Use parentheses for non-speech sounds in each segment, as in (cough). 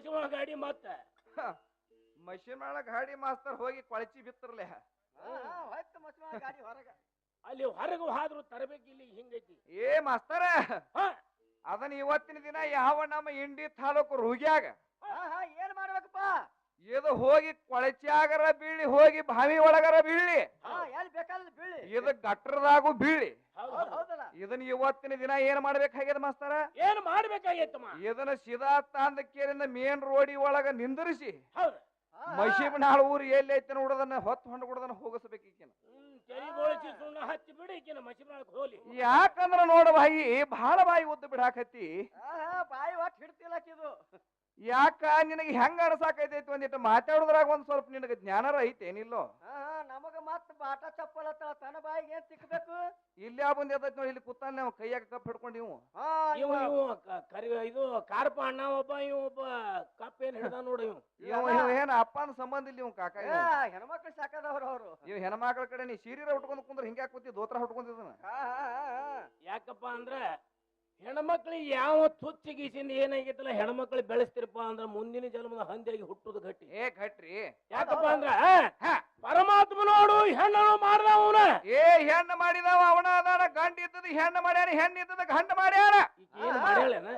ಮಶಿಮ ಗಾಡಿ ಮತ್ತ? ಮಷಿನ್ ಒಳಗ ಗಾಡಿ ಮಾಸ್ತರ್ ಹೋಗಿ ಕೊಳಚಿ ಬಿತ್ತರ್ಲೆ. ಹೋಯ್ತು ಮಸ್ಮ ಗಾಡಿ ಹೊರಗ. ಅಲ್ಲಿ ಹೊರಗೆ ಹಾದ್ರು ತರಬೇಕು ಇಲ್ಲಿ ಹಿಂಗೈತಿ. ಏ ಮಾಸ್ತರ ಹಾ. ಅದನ್ನ ಇವತ್ತಿನ ದಿನ ಯಾವ ನಮ್ಮ ಇಂಡಿ ತಾಲೂಕು ರೂಗ್ಯಾಗ? ಹಾ ಹಾ ಏನ್ ಮಾಡ್ಬೇಕಪ್ಪ? ಇದು ಹೋಗಿ ಕೊಳಚ್ಯಾಗರ ಬೀಳಿ ಹೋಗಿ ಬಾವಿ ಒಳಗರ ಬೀಳಿ. ಹಾ ಎಲ್ಲಿ ಬೇಕಾದ್ರೆ ಬೀಳಿ. ಇದು ಗಟ್ರದಾಗೂ ಬೀಳಿ. ಇದನ್ನ ಇವತ್ತಿನ ದಿನ ಏನ್ ಮಾಡ್ಬೇಕಾಗ್ಯದ ಮಾಸ್ತರ? ಏನ್ ಮಾಡ್ಬೇಕಾಗೈತಮ್ಮ ಇದನ್ನ ಸಿದಾ ತಾಂದಕೇರಿಂದ ಮೇನ್ ರೋಡಿ ಒಳಗ ನಿಂದಿರಿಸಿ ಹೌದು. ನಾಳ ಹಾ. ಊರು ಎಲ್ಲಿ ಐತೆ ನೋಡೋದನ್ನ ಹೊತ್ತು ಹೊಂಡ ಕೊಡೋದನ್ನ ಹೋಗಿಸ್ಬೇಕೀಕಿನ ಯಾಕಂದ್ರ ನೋಡ ಬಾಯಿ ಬಹಳ ಬಾಯಿ ಉದ್ದ ಬಿಡಾಕತ್ತಿ. ಬಾಯಿ ಒಟ್ಟು ಹಿಡ್ತಿಲ್ಲಕ್ಕಿದು ಯಾಕ ನಿನಗೆ ಹೆಂಗ ಅನಸಾಕೈತೈತಿ ಒಂದಿಟ್ಟು ಮಾತಾಡೋದ್ರಾಗ ಒಂದ್ ಸ್ವಲ್ಪ ನಿನಗೆ ಜ್ಞಾನರ ಐತೇನಿಲ್ಲೋ ಏನಿಲ್ಲೋ ಹಾ ನಮಗ ಮತ್ ಬಾಟ ಚಪ್ಪಲ್ ಹತ್ತಳ ತನ್ನ ಬಾಯಿಗೆ ಏನ್ ಸಿಕ್ಬೇಕು? ಇಲ್ಲಿ ಯಾವ ಬಂದ್ ಎದ್ದೈತಿ ನೋಡಿ ಇಲ್ಲಿ ಕೂತಾನ ನಾವು ಕೈಯಾಗ ಕಪ್ ಹಿಡ್ಕೊಂಡು ಇವು. ಹಾ ಇವ ಇವ ಕ- ಕರಿ ಇದು ಕಾರ್ಪ ಅಣ್ಣ ಒಬ್ಬ ಇವ ಒಬ್ಬ ಕಪ್ ಏನ್ ಹಿಡ್ದ ನೋಡು ಇವ್. ಇವ ಇವ ಏನ ಅಪ್ಪನ ಸಂಬಂಧ ಇಲ್ಲಿ ಇವ್ ಕಾಕ ಹೆಣ್ಮಕ್ಳು ಸಾಕದವ್ರು ಅವ್ರು. ಇವ್ ಹೆಣ್ಮಕ್ಳ ಕಡೆ ನೀ ಸೀರೆ ಉಟ್ಕೊಂಡ್ ಕುಂದ್ರ ಹಿಂಗ್ಯಾಕ್ ಕೂತಿ ದೋತ್ರ ಉಟ್ಕೊಂಡಿದ್ದನ ಹಾ ಹಾ ಹಾ ಹಾ. ಯಾಕಪ್ಪ ಅಂದ್ರ ಹೆಣ್ಮಕ್ಳಿಗೆ ಯಾವ ತುಚ್ಚ ಗೀಸಿಂದ ಏನಾಗಿತ್ತಲ್ಲ ಹೆಣ್ಮಕ್ಳು ಬೆಳೆಸ್ತಿರಪ್ಪ ಅಂದ್ರ ಮುಂದಿನ ಜನ್ಮದ ಹಂದಿಯಾಗಿ ಹುಟ್ಟುದು ಗಟ್ಟಿ. ಏ ಘಟ್ರಿ ಯಾಕಪ್ಪ ಅಂದ್ರ ಹಾ. ಪರಮಾತ್ಮ ನೋಡು ಹೆಣ್ಣು ಮಾಡಿದವನ ಏ ಹೆಣ್ಣು ಮಾಡಿದವ ಅವನ ಅದಾನ ಗಂಡ ಇದ್ದದ ಹೆಣ್ಣು ಮಾಡ್ಯಾರ ಹೆಣ್ಣು ಇದ್ದದ ಗಂಡ ಮಾಡ್ಯಾನ. ಎಲ್ಲಾ. ಮಾಡ್ಯಾಳೇನ?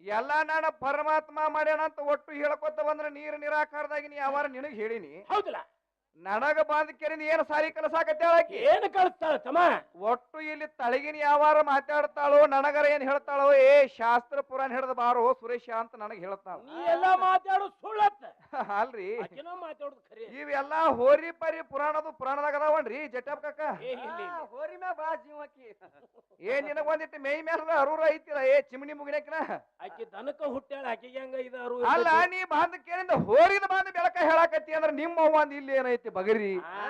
ಎಲ್ಲ ನಾನು ಪರಮಾತ್ಮ ಮಾಡ್ಯಾನ ಅಂತ ಒಟ್ಟು ಹೇಳ್ಕೊತ ಬಂದ್ರ ನೀರ್ ನಿರಾಕಾರದಾಗಿ ನೀ ಯಾವಾರ ನಿನಗ್ ಹೇಳಿನಿ. ಹೌದಲ್ಲ. ನನಗ ಬಂದ ಕೆರಿಂದ ಏನ್ ಸಾರಿ ಕಲಸಾಕತ್ತಾಳಕಿ ಏನ್ ಕಳಿಸ್ತಾಳ ತಮ್ಮ? ಒಟ್ಟು ಇಲ್ಲಿ ತಳಗಿನ ಯಾವಾರ ಮಾತಾಡ್ತಾಳೋ ನನಗರ ಏನ್ ಹೇಳ್ತಾಳೋ ಏ ಶಾಸ್ತ್ರ ಪುರಾಣ ಹಿಡಿದ ಬಾರೋ ಸುರೇಶ ಅಂತ ನನಗೆ ಹೇಳ್ತಾಳ. ನೀ ಎಲ್ಲಾ ಮಾತಾಡೋ ಸುಳ್ಳತ್ತ. (laughs) ಅಲ್ರಿ. ಆಕಿನೂ ಮಾತಾಡೋದು ಖರೆ. ಇವೆಲ್ಲಾ ಹೋರಿ ಪರಿ ಪುರಾಣದು ಪುರಾಣದಾಗ ಅದಾವನ್ರಿ ಜಟ್ಟಾಪ್ ಕಾಕ ಏ ಇಲ್ಲಿ ಇಲ್ಲಿ. ಹೋರಿ ಮ್ಯಾ ಬಾ ಜೀವಕ್ಕಿ ಏ ನಿನಗ ಒಂದಿಟ್ಟು ಮೈ ಮೇಲೆ ಅರೂರ ಐತಿಲ್ಲ. ಏ ಚಿಮಣಿ ಮುಗಿನಕಿನ? ಆಕಿ ದನಕ್ಕ ಹುಟ್ಟ್ಯಾಳ ಆಕಿಗೆ ಹೆಂಗ ಇದಾರು ಅಲ್ಲ ನೀ ಬಂದ ಕೇಳಿಂದ ಹೋರಿದ ಬಂದ ಬೆಳಕ ಹೇಳಾಕತ್ತಿ ಅಂದ್ರ ನಿಮ್ಮ ಒಂದ್ ಇಲ್ಲಿ ಏನೈತಿ ಬಗರಿ? ಆ,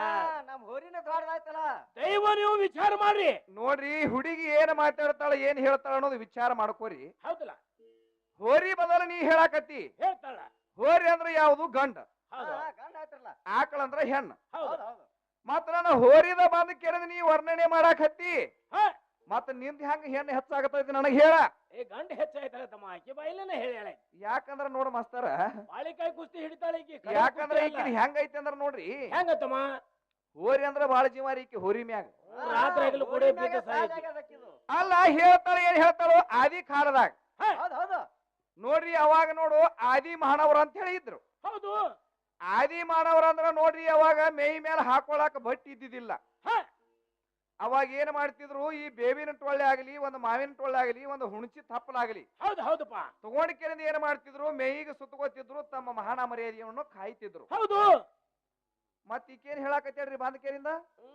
ನಮ್ ಹೋರಿನ ದೊಡ್ಡದಾಯ್ತಲ್ಲ ದೈವ ನೀವು ವಿಚಾರ ಮಾಡ್ರಿ. ನೋಡ್ರಿ ಹುಡುಗಿ ಏನ್ ಮಾತಾಡ್ತಾಳ ಏನ್ ಹೇಳ್ತಾಳ ಅನ್ನೋದು ವಿಚಾರ ಮಾಡ್ಕೋರಿ. ಹೌದಲ್ಲ? ಹೋರಿ ಬದಲ ನೀ ಹೇಳಾಕತ್ತಿ. ಹೇಳ್ತಾಳ. ಹೋರಿ ಅಂದ್ರೆ ಯಾವುದು? ಗಂಡ. ಹೌದು. ಗಂಡ ಆಯ್ತ್ರಲ್ಲ ಆಕಳ ಅಂದ್ರೆ ಹೆಣ್ಣು. ಹೌದು. ಹೌದು ಹೌದು. ಮತ್ತ ನಾನು ಹೋರಿದ ಬಂದ ಕೇಳಿದ ನೀ ವರ್ಣನೆ ಮಾಡಾಕತ್ತಿ? ಹತ್ತಿ ಮತ್ತ ನಿಂದ ಹೆಂಗ ಹೆಣ್ಣು ಹೆಚ್ಚಾಗತೈತಿ ನನಗೆ ಹೇಳ. ಏ ಗಂಡ ಹೆಚ್ಚಾಯ್ತಾಳ ತಮ್ಮ ಆಕಿ ಬಾಯಿಲೇನೆ ಹೇಳ್ಯಾಳ. ಯಾಕಂದ್ರ ನೋಡ ಮಾಸ್ತರ? ಬಾಳಿಕಾಯಿ ಕುಸ್ತಿ ಹಿಡಿತಾಳ ಈಕಿ ಯಾಕಂದ್ರ. ಈಕಿನ ಹೆಂಗೈತಿ ಅಂದ್ರ ನೋಡ್ರಿ. ಹೆಂಗ ತಮ್ಮ ಹೋರಿ ಅಂದ್ರ ಬಾಳ ಜೀವಾರಿ ಈಕಿ ಹೋರಿ ಮ್ಯಾಗ. ರಾತ್ರಿ ಕೊಡೆ. ಅಲ್ಲ ಹೇಳ್ತಾಳ ಏನ್ ಹೇಳ್ತಾಳೋ? ಆದಿ ಕಾಲದಾಗ. ಹೌದು ಹೌದು. ನೋಡ್ರಿ ಅವಾಗ ನೋಡು ಆದಿ ಮಾನವರು ಅಂತ ಹೇಳಿ ಇದ್ರು ಹೌದು. ಆದಿ ಮಾನವರು ಅಂದ್ರ ನೋಡ್ರಿ ಅವಾಗ ಮೇಯ್ ಮೇಲೆ ಹಾಕೊಳಕ ಬಟ್ಟಿ ಇದ್ದಿದ್ದಿಲ್ಲ. ಹಾ. ಅವಾಗ ಏನ್ ಮಾಡ್ತಿದ್ರು ಈ ಬೇವಿನ ಟೊಳ್ಳೆ ಆಗಲಿ ಒಂದು ಮಾವಿನ ಟೊಳ್ಳೆ ಆಗಲಿ ಒಂದು ಹುಣಚಿ ತಪ್ಪಲಾಗಲಿ ಹೌದು ಹೌದಪ್ಪ. ತಗೊಂಡ್ ಏನ್ ಮಾಡ್ತಿದ್ರು ಮೇಯಿಗೆ ಸುತ್ತಗೋತಿದ್ರು ತಮ್ಮ ಮಹಾನ ಮರ್ಯಾದೆಯನ್ನು ಕಾಯ್ತಿದ್ರು. ಹೌದು. ಮತ್ ಈಕೇನ್ ಹೇಳಾಕತ್ತೇಳ್ರಿ ಬಂದ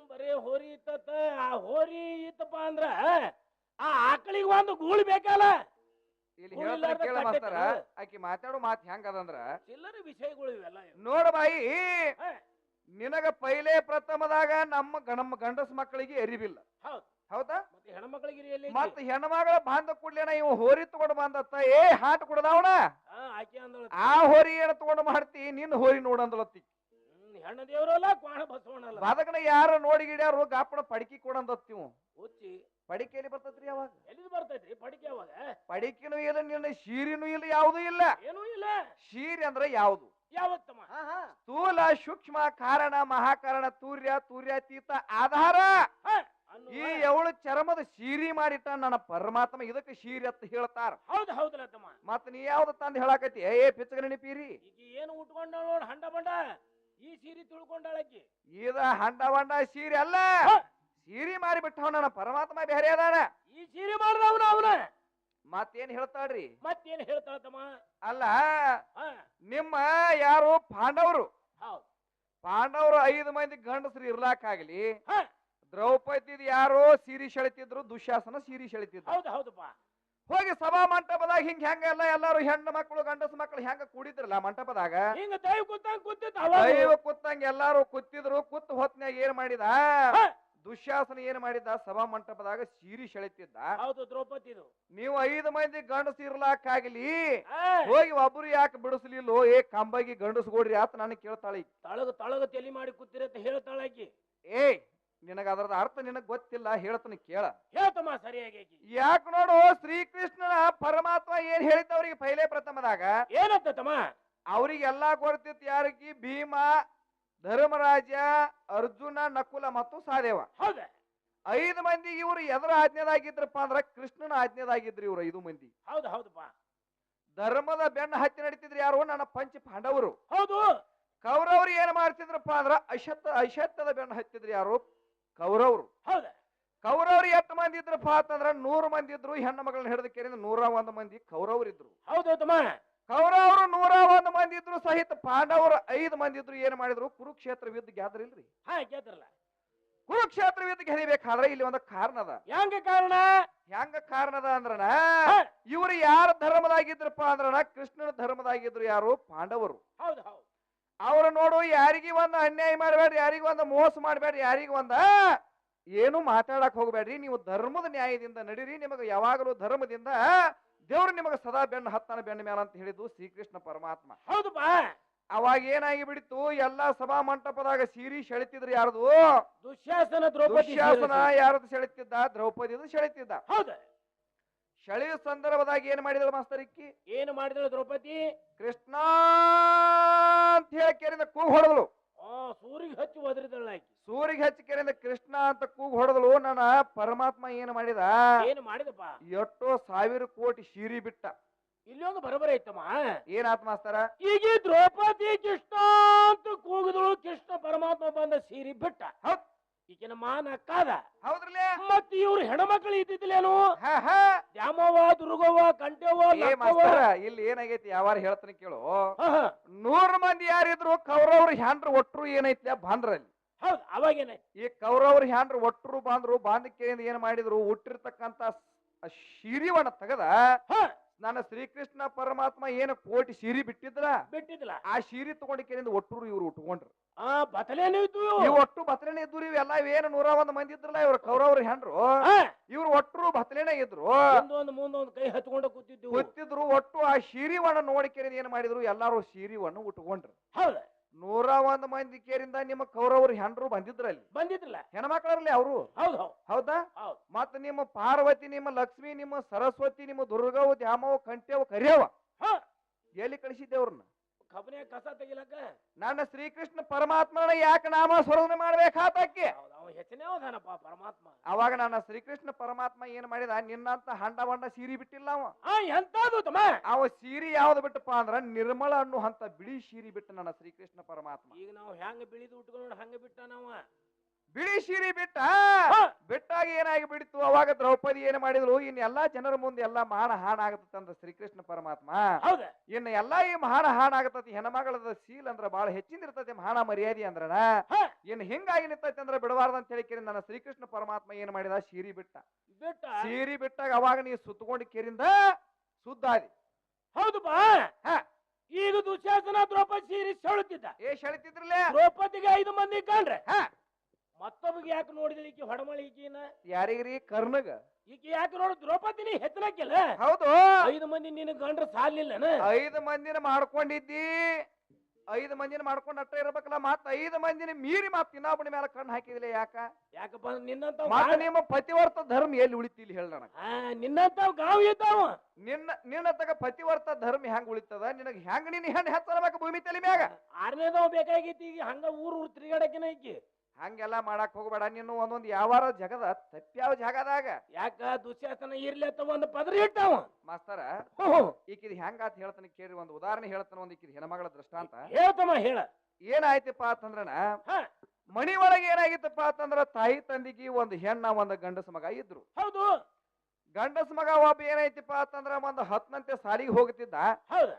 ಬರೇ ಹೋರಿ ಇತ್ತ ಆ ಹೋರಿ ಇತ್ತಪ್ಪ ಅಂದ್ರ ಆ ಆಕಳಿಗೆ ಒಂದು ಗೂಳು ಬೇಕಲ್ಲ. ಇಲ್ಲಿ ಹೇಳ್ತಾರೆ ಕೇಳ ಮಾಸ್ತರ ಆಕಿ ಮಾತಾಡೋ ಮಾತ್ ಹೆಂಗದಂದ್ರ ಚಿಲ್ಲರೆ ವಿಷಯಗಳು ಇವೆಲ್ಲ ಇವು. ನೋಡ ಬಾಯಿ ಹಾ. ನಿನಗ ಪೈಲೆ ಪ್ರಥಮದಾಗ ನಮ್ಮ ನಮ್ಮ ಗಂಡಸ ಮಕ್ಕಳಿಗೆ ಎರಿವಿಲ್ಲ. ಹೌದು. ಹೌದಾ? ಮತ್ತೆ ಹೆಣ್ಮಕ್ಳಿಗೆ ಎಲ್ಲಿ ಮತ್ ಹೆಣ್ಮಗಳ ಬಾಂಧ ಕೂಡ್ಲೇನ ಇವ ಹೋರಿ ತಗೊಂಡ್ ಬಂದತ್ತ ಏ ಹಾಟ್ ಕುಡ್ದಾವಣ ಹಾ ಆಕಿ ಅಂದಳ. ಆ ಹೋರಿ ಏನ ತಗೊಂಡ್ ಮಾಡ್ತಿ ನಿನ್ ಹೋರಿ ನೋಡಂದಲತ್ತಿ ಹ್ಮ್, ಹೆಣ್ಣು ದೇವ್ರಲ್ಲ ಕ್ವಾಣ ಬಸವಣ್ಣಲ್ಲ. ಬದಕನ ಯಾರ ನೋಡಿ ಗಿಡ್ಯಾರು ಗಾಪಣ ಪಡಕಿ ಕೊಡಂದತ್ತಿವು ಹುಚ್ಚಿ. ಪಡಿಕೆಯಲ್ಲಿ ಬರ್ತೈತ್ರಿ ಅವಾಗ ಎಲ್ಲಿದ್ ಬರ್ತೈತ್ರಿ ಪಡಿಕೆ ಯಾವಾಗ? ಪಡಿಕೆನೂ ಇಲ್ಲ ನಿನ್ನ ಶೀರಿನೂ ಇಲ್ಲ ಯಾವುದೂ ಇಲ್ಲ. ಏನೂ ಇಲ್ಲ. ಶೀರಿ ಅಂದ್ರೆ ಯಾವುದು? ಯಾವತ್ತಮ್ಮ? ಹಾ ಹಾ. ಸ್ಥೂಲ ಸೂಕ್ಷ್ಮ ಕಾರಣ ಮಹಾಕಾರಣ ತೂರ್ಯ ತೂರ್ಯಾತೀತ ಆಧಾರ. ಈ ಎವಳು ಚರ್ಮದ ಶೀರಿ ಮಾಡಿಟ್ಟ ನನ್ನ ಪರಮಾತ್ಮ ಇದಕ್ಕೆ ಶೀರಿ ಅಂತ ಹೇಳ್ತಾರ. ಹೌದು ಹೌದಲ್ಲ ತಮ್ಮ ಮತ್ ನೀ ಯಾವ್ದು ತಂದ್ ಹೇಳಾಕತಿ ಏ ಪಿಚ್ಚಗ ನೆನಪೀರಿ ಈಗ ಏನು ಉಟ್ಕೊಂಡ ನೋಡ್ ಹಂಡ ಬಂಡ? ಈ ಸೀರೆ ತಿಳ್ಕೊಂಡಾಳಕ್ಕಿ ಇದ ಹಂಡ ಬಂಡ ಸೀರೆ ಅಲ್ಲ. ಸೀರಿ ಮಾರಿ ಬಿಟ್ಟವನ ಪರಮಾತ್ಮ ಬೇರೆ ಅದಾನ. ಈ ಸೀರೆ ಮಾಡ್ದವನ ಅವನ. ಮತ್ತೇನ್ ಹೇಳ್ತಾಳ್ರಿ? ಮತ್ತೇನ್ ಹೇಳ್ತಾಳ ತಮ್ಮ ಅಲ್ಲ ಹಾ. ನಿಮ್ಮ ಯಾರು ಪಾಂಡವರು. ಹೌದು. ಪಾಂಡವರು ಐದು ಮಂದಿ ಗಂಡಸರು ಇರ್ಲಾಕಾಗ್ಲಿ ಹಾ. ದ್ರೌಪದಿದ್ ಯಾರೋ ಸೀರಿ ಸೆಳಿತಿದ್ರು ದುಶ್ಯಾಸನ ಸೀರಿ ಸೆಳಿತಿದ್ರು ಹೌದು ಹೌದಪ್ಪ. ಹೋಗಿ ಸಭಾ ಮಂಟಪದಾಗ ಹಿಂಗ ಹೆಂಗೆಲ್ಲ ಎಲ್ಲಾರು ಹೆಣ್ಣು ಮಕ್ಕಳು ಗಂಡಸ ಮಕ್ಕಳು ಹೆಂಗ ಕೂಡಿದ್ರಲ್ಲ ಮಂಟಪದಾಗ? ಹಿಂಗ ದೈವ ಕೂತಂಗ್ ಕೂತಿದ್ದ ಅವಾಗ. ದೈವ ಕೂತಂಗ ಎಲ್ಲಾರು ಕೂತಿದ್ರು ಕೂತ್ ಹೊತ್ನ್ಯಾಗ ಏನ್ ಮಾಡಿದ? ಹಾ. ದುಶ್ಯಾಸನ ಏನ್ ಮಾಡಿದ ಸಭಾ ಮಂಟಪದಾಗ ಸೀರಿ ಸೆಳೆತಿದ್ದ ಹೌದು ದ್ರೌಪದಿದು ನೀವು ಐದು ಮಂದಿ ಗಂಡಸ ಇರ್ಲಾಕಾಗ್ಲಿ. ಹೋಗಿ ಒಬ್ರು ಯಾಕೆ ಬಿಡಿಸ್ಲಿಲ್ಲೋ? ಏ ಕಂಬಾಗಿ ಗಂಡಸ್ಗೋಡ್ರಿ ಆತ ನನಗೆ ಕೇಳ್ತಾಳೆ. ತಳಗ ತಳಗ ತಲೆ ಮಾಡಿ ಕೂತಿರತ್ತ ಹೇಳ್ತಾಳಾಕಿ ಏಯ್ ನಿನಗ ಅದರದ ಅರ್ಥ ನಿನಗ್ ಗೊತ್ತಿಲ್ಲ ಹೇಳ್ತಾನೆ ಕೇಳ. ಹೇಳ್ತಮ್ಮ ಸರಿಯಾಗಿ ಯಾಕ ನೋಡು ಶ್ರೀಕೃಷ್ಣನ ಪರಮಾತ್ಮ ಏನ್ ಹೇಳಿದ್ದ ಅವ್ರಿಗೆ? ಪೈಲೆ ಪ್ರಥಮದಾಗ. ಏನಂತ ತಮ್ಮ ಅವ್ರಿಗೆಲ್ಲಾ ಗೊತ್ತಿತ್ತು ಯಾರಿಗೆ? ಭೀಮ ಧರ್ಮರಾಜ ಅರ್ಜುನ ನಕುಲ ಮತ್ತು ಸಹದೇವ ಹೌದ. ಐದು ಮಂದಿ ಇವರು ಎದರ ಆಜ್ಞೆದಾಗಿದ್ರಪ್ಪ ಅಂದ್ರ ಕೃಷ್ಣನ ಆಜ್ಞೆದಾಗಿದ್ರು ಇವರು ಐದು ಮಂದಿ. ಹೌದು ಹೌದಪ್ಪ. ಧರ್ಮದ ಬೆನ್ನ ಹತ್ತಿ ನಡೀತಿದ್ರು ಯಾರು ನನ್ನ ಪಂಚ ಪಾಂಡವರು. ಹೌದು. ಕೌರವ್ರು ಏನ್ ಮಾಡ್ತಿದ್ರಪ್ಪ ಅಂದ್ರ ಅಶತ್ ಅಶತ್ತದ ಬೆನ್ನ ಹತ್ತಿದ್ರು ಯಾರು ಕೌರವ್ರು. ಹೌದ. ಕೌರವ್ರು ಎಷ್ಟು ಮಂದಿ ಇದ್ರಪ್ಪ ಅಂತಂದ್ರ ನೂರು ಮಂದಿ ಇದ್ರು ಹೆಣ್ಣು ಮಗಳನ್ನ ಹಿಡಿದ ಕೇರಿಂದ ನೂರ ಒಂದು ಮಂದಿ ಕೌರವ್ರು ಇದ್ರು ಹೌದು ಕೌರವರು ನೂರ ಒಂದು ಮಂದಿ ಇದ್ರು ಸಹಿತ ಪಾಂಡವರು ಐದು ಮಂದಿ ಇದ್ರು ಏನ್ ಮಾಡಿದ್ರು? ಕುರುಕ್ಷೇತ್ರ ಯುದ್ಧ ಗೆದ್ರಿಲ್ರಿ ಹಾ ಕುರುಕ್ಷೇತ್ರ ಯುದ್ಧ ಗೆದಿಬೇಕಾದ್ರೆ ಇಲ್ಲಿ ಒಂದು ಕಾರಣ ಅದ. ಹೆಂಗ ಕಾರಣ? ಹೆಂಗ ಕಾರಣ ಅದ ಅಂದ್ರನ? ಇವ್ರು ಯಾರ ಧರ್ಮದಾಗಿದ್ರಪ್ಪ ಅಂದ್ರನ? ಕೃಷ್ಣನ ಧರ್ಮದಾಗಿದ್ರು ಯಾರು? ಪಾಂಡವರು. ಹೌದು ಹೌದು. ಅವ್ರು ನೋಡು ಯಾರಿಗಿ ಒಂದು ಅನ್ಯಾಯ ಮಾಡಬೇಡ್ರಿ ಯಾರಿಗೂ ಒಂದು ಮೋಸ ಮಾಡಬೇಡ್ರಿ ಯಾರಿಗ ಒಂದ ಏನು ಮಾತಾಡಕ್ ಹೋಗ್ಬೇಡ್ರಿ. ನೀವು ಧರ್ಮದ ನ್ಯಾಯದಿಂದ ನಡೀರಿ ನಿಮಗೆ ಯಾವಾಗಲೂ ಧರ್ಮದಿಂದ ದೇವ್ರು ನಿಮಗೆ ಸದಾ ಬೆನ್ನು ಹತ್ತನ ಬೆನ್ನ ಮೇಲೆ ಅಂತ ಹೇಳಿದ್ದು ಶ್ರೀಕೃಷ್ಣ ಪರಮಾತ್ಮ. ಹೌದಪ್ಪ ಅವಾಗ ಏನಾಗಿ ಬಿಡಿತು ಎಲ್ಲಾ ಸಭಾ ಮಂಟಪದಾಗ ಸೀರಿ ಸೆಳಿತಿದ್ರು ಯಾರದು? ದುಶ್ಯಾಸನ ದ್ರೌಪದಿ ದುಶ್ಯಾಸನ. ಯಾರದು ಸೆಳಿತಿದ್ದ? ದ್ರೌಪದಿದು ಸೆಳಿತಿದ್ದ. ಹೌದ. ಸೆಳೆಯ ಸಂದರ್ಭದಾಗ ಏನ್ ಮಾಡಿದಳು ಮಾಸ್ತರಿಕ್ಕಿ ಏನು ಮಾಡಿದಳು ದ್ರೌಪದಿ? ಕೃಷ್ಣ ಅಂತ ಹೇಳಿ ಕೇಳಿದ ಕೂಗ್ ಹೊಡೆದಳು. ಆ ಸೂರಿಗೆ ಹಚ್ಚಿ ಒದರಿದಳ ಆಕಿ. ಸೂರಿಗೆ ಹಚ್ಚಿ ಕೇಳಿದ ಕೃಷ್ಣ ಅಂತ ಕೂಗು ಹೊಡೆದಳು ನನ್ನ ಪರಮಾತ್ಮ ಏನು ಮಾಡಿದ? ಏನು ಮಾಡಿದಪ್ಪ? ಎಷ್ಟೋ ಸಾವಿರ ಕೋಟಿ ಶೀರಿ ಬಿಟ್ಟ. ಇಲ್ಲೊಂದು ಬರಬರ ಐತಮ್ಮ. ಏನ್ ಆತ್ಮಾಸ್ತಾರ ಈಗ ದ್ರೌಪದಿ ಕೃಷ್ಣ ಅಂತ ಕೂಗಿದಳು ಕೃಷ್ಣ ಪರಮಾತ್ಮ ಬಂದ ಸೀರಿ ಬಿಟ್ಟ. ಹೌದ್. ಈಗಿನ ಮಾನ ಕಾದ ಹೌದ್ರಲ್ಲೇ? ಮತ್ ಇವ್ರು ಹೆಣ್ಮಕ್ಳು ಇದ್ದಿದ್ಲೇನು ಹಾ ಹಾ. ದ್ಯಾಮವ್ವ ದುರ್ಗವ್ವ ಕಂಠವ್ವ ಏ ಲಕ್ಕವ್ವ. ಮಾಸ್ತರ ಇಲ್ಲಿ ಏನಾಗೈತಿ ಯಾವಾರ ಹೇಳ್ತಾನೆ ಕೇಳು. ಹಾ, ಹಾ. ನೂರ್ ಮಂದಿ ಯಾರಿದ್ರು ಕೌರವ್ರ ಹ್ಯಾಂಡ್ರ ಒಟ್ರು ಏನೈತಿ ಬಾಂದ್ರಲ್ಲಿ? ಹೌದ್ ಅವಾಗೇನೆ. ಈ ಕೌರವ್ರ ಹ್ಯಾಂಡ್ರ ಒಟ್ರು ಬಂದ್ರು ಬಾಂಧ ಕೇಳಿದ ಏನ್ ಮಾಡಿದ್ರು? ಹುಟ್ಟಿರ್ತಕ್ಕಂತ ಶಿರಿವನ್ನ ತೆಗದ ಹಾ. ನನ್ನ ಶ್ರೀಕೃಷ್ಣ ಪರಮಾತ್ಮ ಏನು ಕೋಟಿ ಶಿರಿ ಬಿಟ್ಟಿದ್ರ? ಬಿಟ್ಟಿದ್ಲ. ಆ ಶಿರಿ ತಗೊಂಡಿಕೇನಿಂದ ಒಟ್ಟೂರು ಒಟ್ಟರು ಇವ್ರು ಉಟ್ಕೊಂಡ್ರು. ಆ ಬತಲೇನು ಇದ್ದು ಇವು? ಒಟ್ಟು ಬತಲೇನೆ ಇದ್ರು ಇವೆಲ್ಲ ಏನು ನೂರ ಒಂದ್ ಮಂದಿ ಇದ್ರಲ್ಲ ಇವ್ರ ಕೌರವ್ರ ಹೆಂಡ್ರು. ಇವ್ರ ಒಟ್ಟರು ಬತಲೇನೆ ಇದ್ರು. ಒಂದೊಂದು ಮುಂದೊಂದು ಕೈ ಹತ್ಕೊಂಡು ಕೂತಿದ್ದು ಕೂತಿದ್ರು ಒಟ್ಟು ಆ ಶಿರಿವನ್ನ ನೋಡಿ ಕೇಳಿದ ಏನ್ ಮಾಡಿದ್ರು? ಎಲ್ಲಾರು ಶಿರಿವನ್ನು ಉಟ್ಕೊಂಡ್ರು. ಹೌದ? ನೂರ ಒಂದ್ ಮಂದಿ ಕೇರಿಂದ ನಿಮ್ಮ ಕೌರವರು ಹೆಂಡ್ರು ಬಂದಿದ್ರಲ್ಲಿ. ಬಂದಿದ್ರಲ್ಲ? ಹೆಣ್ಮಕ್ಳಲ್ಲಿ ಅವರು? ಹೌದ್ ಹೌದ್. ಹೌದಾ? ಹೌದ್. ಮತ್ತ ನಿಮ್ಮ ಪಾರ್ವತಿ ನಿಮ್ಮ ಲಕ್ಷ್ಮಿ ನಿಮ್ಮ ಸರಸ್ವತಿ ನಿಮ್ಮ ದುರ್ಗವು ದ್ಯಾಮವು ಕಂಠ್ಯವು ಕರಿಯವ? ಹಾ. ಎಲ್ಲಿ ಕಳಿಸಿದ್ದೆ ಕಬ್ಬನೆ ಕಸ ತೆಗಿಲಕ್ಕ? ನನ್ನ ಶ್ರೀಕೃಷ್ಣ ಪರಮಾತ್ಮನ ಯಾಕೆ ನಾಮ ಸ್ಮರಣೆ ಮಾಡ್ಬೇಕಾತಕ್ಕೆ ಅವ ಹೆಚ್ಚನೇ ಹೋದಾನಪ್ಪ ಪರಮಾತ್ಮ. ಅವಾಗ ನನ್ನ ಶ್ರೀಕೃಷ್ಣ ಪರಮಾತ್ಮ ಏನ್ ಮಾಡಿದ? ನಿನ್ನಂತ ಹಂಡ ಬಂಡ ಸೀರಿ ಬಿಟ್ಟಿಲ್ಲ ಅವ. ಆ ಎಂತಾದು ತಮ್ಮ ಅವ ಸೀರಿ ಯಾವ್ದು ಬಿಟ್ಟಪ್ಪ ಅಂದ್ರ ನಿರ್ಮಲ ಅನ್ನುವಂತ ಬಿಳಿ ಸೀರಿ ಬಿಟ್ಟ ನನ್ನ ಶ್ರೀಕೃಷ್ಣ ಪರಮಾತ್ಮ. ಈಗ ನಾವು ಹೆಂಗ ಬಿಳಿದು ಉಟ್ಕೊಂಡು ಹಂಗ ಬಿಟ್ಟ ನಾವ ಬಿಳಿ ಶೀರಿ ಬಿಟ್ಟ. ಬಿಟ್ಟಾಗ ಏನಾಗಿ ಬಿಡಿತು? ಅವಾಗ ದ್ರೌಪದಿ ಏನ್ ಮಾಡಿದ್ರು ಇನ್ ಎಲ್ಲಾ ಜನರ ಮುಂದೆ ಎಲ್ಲಾ ಮಾನ ಹಾಣ ಆಗತ್ತ ಶ್ರೀಕೃಷ್ಣ ಪರಮಾತ್ಮ. ಹೌದು. ಇನ್ನು ಎಲ್ಲಾ ಈ ಮಹಾನ ಹಾನ ಆಗತತಿ ಹೆಣ್ಮಗಳದ ಸೀಲ್ ಅಂದ್ರ ಬಹಳ ಹೆಚ್ಚಿನ ಇರ್ತತಿ ಮಹಾನ ಮರ್ಯಾದೆ ಅಂದ್ರನ. ಹಾ. ಇನ್ ಹಿಂಗಾಗಿ ನಿಂತೈತಿ ಅಂದ್ರ ಬಿಡಬಾರ್ದು ಅಂತ ಹೇಳಿ ಕೇಳಿ ನನ್ನ ಶ್ರೀಕೃಷ್ಣ ಪರಮಾತ್ಮ ಏನ್ ಮಾಡಿದ? ಶೀರಿ ಬಿಟ್ಟ. ಬಿಟ್ಟ. ಸೀರಿ ಬಿಟ್ಟಾಗ ಅವಾಗ ನೀ ಸುತ್ತಕೊಂಡು ಕೇರಿಂದ ಸುದ್ದಾದಿ. ಹೌದು ಹಾ. ಈಗ ದುಶ್ಯಾಸನ ದ್ರೌಪದಿ ಸೀರಿ ಸೆಳುತ್ತಿದ್ದ. ಏ ಸೆಳಿತಿದ್ರಲ್ಲೇ ದ್ರೌಪದಿಗೆ ಐದು ಮಂದಿ ಕಂಡ್ರೆ. ಹಾ. ಮತ್ತೊಬ್ಬಗೆ ಯಾಕೆ ನೋಡಿದ್ರಿ ಈಕಿ ಹೊಡಮಳಿ ಈಕಿನ? ಯಾರಿಗ್ರಿ ಕರ್ನಗ ಈಕಿ ಯಾಕೆ ನೋಡು ದ್ರೌಪದಿನಿ ಹೆತ್ತಲಕ್ಕಿಲ್ಲ ಹೌದು. ಐದು ಮಂದಿ ನಿನ್ನ ಗಂಡ್ರ ಸಾಲಿಲ್ಲನ? ಐದು ಮಂದಿನ ಮಾಡ್ಕೊಂಡಿದ್ದಿ. ಐದು ಮಂದಿನ ಮಾಡ್ಕೊಂಡು ಅಟ್ಟ ಇರ್ಬೇಕಲ್ಲ ಮತ್ತ ಐದು ಮಂದಿನ ಮೀರಿ ಮತ್ತ ಇನ್ನೊಬ್ಬನ ಮೇಲೆ ಕಣ್ಣು ಹಾಕಿದಿಲ್ಲ ಯಾಕ? ಯಾಕಪ್ಪ ನಿನ್ನಂತ ಮತ್ತ ನಿಮ್ಮ ಪತಿವರ್ತ ಧರ್ಮ ಎಲ್ಲಿ ಉಳಿತಿಲ್ಲ ಹೇಳ ನನಗ. ನಿನ್ನಂತ ಗಾವ್ ಇದ್ದಾವ. ನಿನ್ನ ನಿನ್ನ ತಗ ಪತಿವರ್ತ ಧರ್ಮ ಹೆಂಗ್ ಉಳಿತದ? ನಿನಗ ಹೆಂಗ್ ನಿನ್ನ ಹೆಣ್ಣು ಹೆತ್ತರಬೇಕು ಭೂಮಿ ತಲೆ ಮ್ಯಾಗ? ಆರನೇದವ ಬೇಕಾಗಿತ್ತು ಈಗ ಹಂಗ ಊರು ಊರ್ ತಿರುಗಾಡಕಿನ ಈಕಿ. ಹಂಗೆಲ್ಲ ಮಾಡಕ್ ಹೋಗ್ಬೇಡ. ನೀನು ಒಂದೊಂದ್ ಯಾವಾರ ಜಗದ ತಪ್ಪ್ಯಾವ ಜಾಗದಾಗ. ಯಾಕ ದುಶ್ಯಾಸನ ಇರ್ಲಿ ಅಂತ ಒಂದು ಪದ್ರ ಇಟ್ಟಾವ. ಮಾಸ್ತರ. ಈಕಿದ್ ಹೆಂಗಾತ್ ಹೇಳ್ತಾನೆ ಕೇಳಿ ಒಂದು ಉದಾಹರಣೆ ಹೇಳ್ತಾನ ಒಂದ್ ಈಕಿದ ಹೆಣ್ಮಗಳ ದೃಷ್ಟಾಂತ. ಹೇಳ್ತಮ್ಮ ಹೇಳ. ಏನಾಯ್ತಪ್ಪ ಅಂತಂದ್ರನ? ಮಣಿ ಮನಿ ಒಳಗೆ ಏನಾಗಿತ್ತಪ್ಪ ಅಂತಂದ್ರ ತಾಯಿ ತಂದಿಗೆ ಒಂದು ಹೆಣ್ಣ ಒಂದು ಗಂಡಸ ಮಗ ಇದ್ರು. ಹೌದು. ಗಂಡಸ ಮಗ ಒಬ್ಬ ಏನಾಯ್ತಪ್ಪ ಅಂತಂದ್ರ ಒಂದು ಹತ್ತನಂತೆ ಸಾಲಿಗೆ ಹೋಗುತ್ತಿದ್ದ ಹೌದು.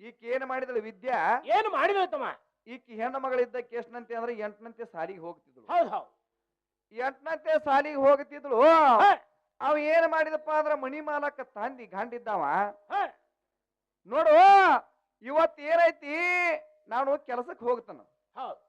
ಈಕೆ ಏನ್ ಮಾಡಿದಳು ವಿದ್ಯಾ? ಏನು ಮಾಡಿದ ತಮ್ಮ? ಈಕಿ ಹೆಣ್ಣು ಮಗಳಿದ್ದಕ್ಕೆ ಎಷ್ಟನಂತೆ ಅಂದ್ರೆ ಎಂಟನಂತೆ ಸಾಲಿಗೆ ಹೋಗ್ತಿದ್ಳು. ಹೌದು ಹೌದು. ಎಂಟನಂತೆ ಸಾಲಿಗೆ ಹೋಗ್ತಿದ್ಳು. ಅವ ಏನ್ ಮಾಡಿದಪ್ಪ ಅಂದ್ರ ಮಣಿ ಮಾಲಕ ತಂದಿ ಗಂಡಿದ್ದಾವ. ನೋಡು ಇವತ್ ಏನೈತಿ? ನಾನು ಕೆಲಸಕ್ಕೆ ಹೋಗ್ತಾನ. ಹೌದ್.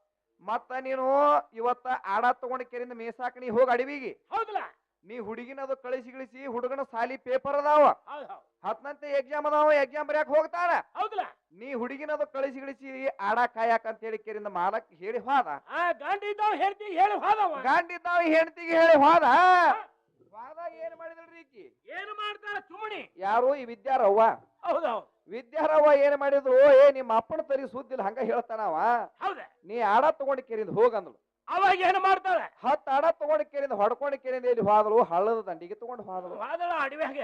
ಮತ್ತ ನೀನು ಇವತ್ತ ಆಡ ತಗೊಂಡ ಕೆರಿಂದ ಮೇಸಾಕಣಿ ಹೋಗಿ ಅಡವಿಗೆ. ಹೌದಲ್ಲ ನೀ ಹುಡುಗಿನ ಅದು ಕಳಿಸಿ ಗಿಳಿಸಿ ಹುಡುಗನ ಸಾಲಿ ಪೇಪರ್ ಅದಾವ. ಹೌದ್ ಹೌದ್. ಹತ್ತನಂತೆ ಎಕ್ಸಾಮ್ ಅದಾವ ಎಕ್ಸಾಮ್ ಬರ್ಯಾಕ ಹೋಗ್ತಾನ ಹೌದಲ್ಲ ನೀ ಹುಡುಗಿನದು ಕಳಿಸಿ ಗಿಳಿಸಿ ಆಡ ಕಾಯಕ ಅಂತ ಹೇಳಿ ಕೇರಿಂದ ಮಾಡಕ್ ಹೇಳಿ ಹೋದ. ಆ ಗಂಡ ಇದ್ದಾವ ಹೇಳ್ತಿ ಹೇಳಿ ಹೋದವ. ಗಂಡಿದ್ದಾವ ಹೆಂಡತಿಗೆ ಹೇಳಿ ಹೋದ. ಹೋದ ಏನ್ ಮಾಡಿದ್ರಿ ಈಕಿ? ಏನು ಮಾಡ್ತಾರ ಚುಮಣಿ ಯಾರು ಈ ವಿದ್ಯಾರವ್ವ? ಹೌದ್ ಹೌದ್. ವಿದ್ಯಾರವ್ವ ಏನ್ ಮಾಡಿದ್ರು? ಏ ನಿಮ್ಮ ಅಪ್ಪನ ತರಿ ಸುದ್ದಿಲ್ಲ ಹಂಗ ಹೇಳ್ತಾನವ. ಹೌದ. ನೀ ಆಡ ತಗೊಂಡು ಕೇರಿಂದ ಹೋಗಂದ್ಲು. ಅವಾಗ ಏನು ಮಾಡ್ತಾಳೆ? ಹತ್ತು ಅಡ ತಗೊಂಡು ಕೇಳಿದ ಹೊಡ್ಕೊಂಡು ಕೇಳಿದ ಇಲ್ಲಿ ಹೋದಳು ಹಳ್ಳದ ದಂಡಿಗೆ ತಗೊಂಡು ಹೋದಳು ಹೋದಳ ಅಡವ್ಯಾಗ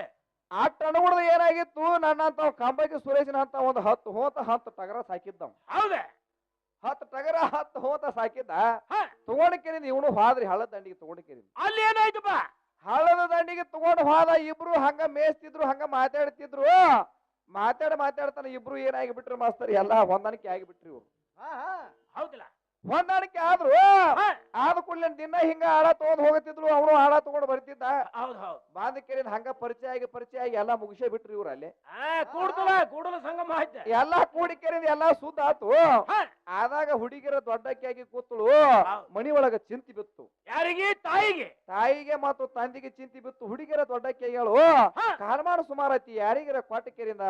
ಆ ಟಣಗುಡ್ದು ಏನಾಗಿತ್ತು? ನನ್ನಂತ ಕಂಬಗಿ ಸುರೇಶನ ಅಂತ ಒಂದು ಹತ್ತು ಹೋತ ಹತ್ತು ಟಗರ ಸಾಕಿದ್ದವ್ ಹೌದೇ? ಹತ್ತು ಟಗರ ಹತ್ತು ಹೋತ ಸಾಕಿದ್ದ? ತಗೊಂಡು ಕೇಳಿದ ಕೇರಿಂದ ಇವನು ಹೋದ್ರಿ ಹಳ್ಳದ ದಂಡಿಗೆ ತಗೊಂಡು ಕೇಳಿದ. ಅಲ್ಲಿ ಏನಾಯ್ತಪ್ಪ ಹಳ್ಳದ ದಂಡಿಗೆ ತಗೊಂಡು ಹೋದ ಇಬ್ರು ಹಂಗ ಮೇಸ್ತಿದ್ರು ಹಂಗ ಮಾತಾಡ್ತಿದ್ರು. ಮಾತಾಡ ಮಾತಾಡ್ತಾನೆ ಇಬ್ರು ಏನಾಗಿ ಬಿಟ್ರು ಮಾಸ್ತರ್? ಎಲ್ಲ ಹೊಂದಾಣಿಕೆ ಆಗಿಬಿಟ್ರಿ ಇವ್ರು. ಹಾ ಹಾ. ಹೌದಲ್ಲ. ಹೊಂದಾಣಿಕೆ ಆದ್ರು ಆದ ಕೂಡಲೇ ದಿನ ಹಿಂಗ ಆಡ ತಗೊಂಡ್ ಹೋಗತಿದ್ರು ಅವನು ಆಡ ತಗೊಂಡ್ ಬರ್ತಿದ್ದ. ಹೌದ್ ಹೌದ್. ಬಾಂಧಕೇರಿನ ಹಂಗ ಪರಿಚಯ ಆಗಿ ಪರಿಚಯ ಆಗಿ ಎಲ್ಲಾ ಮುಗಿಸೇ ಬಿಟ್ರಿ ಇವ್ರು ಅಲ್ಲಿ. ಕೂಡಲ ಸಂಗಮ ಆಯ್ತ. ಎಲ್ಲಾ ಕೂಡಿಕೆರಿಂದ ಎಲ್ಲಾ ಸುದ್ದ ಆತು. ಆದಾಗ ಹುಡುಗಿರ ದೊಡ್ಡಕ್ಕಿಯಾಗಿ ಕೂತಳು. ಮನಿ ಒಳಗ ಚಿಂತಿ ಬಿತ್ತು. ಯಾರಿಗೆ? ತಾಯಿಗೆ. ತಾಯಿಗೆ ಮತ್ತು ತಂದಿಗೆ ಚಿಂತಿ ಬಿತ್ತು. ಹುಡುಗಿರ ದೊಡ್ಡಕ್ಕಿಗಳು ಹಾ. ಕಾರಮಾನ ಸುಮಾರತಿ ಯಾರಿಗಿರ ಕ್ವಾಟಕೇರಿಂದ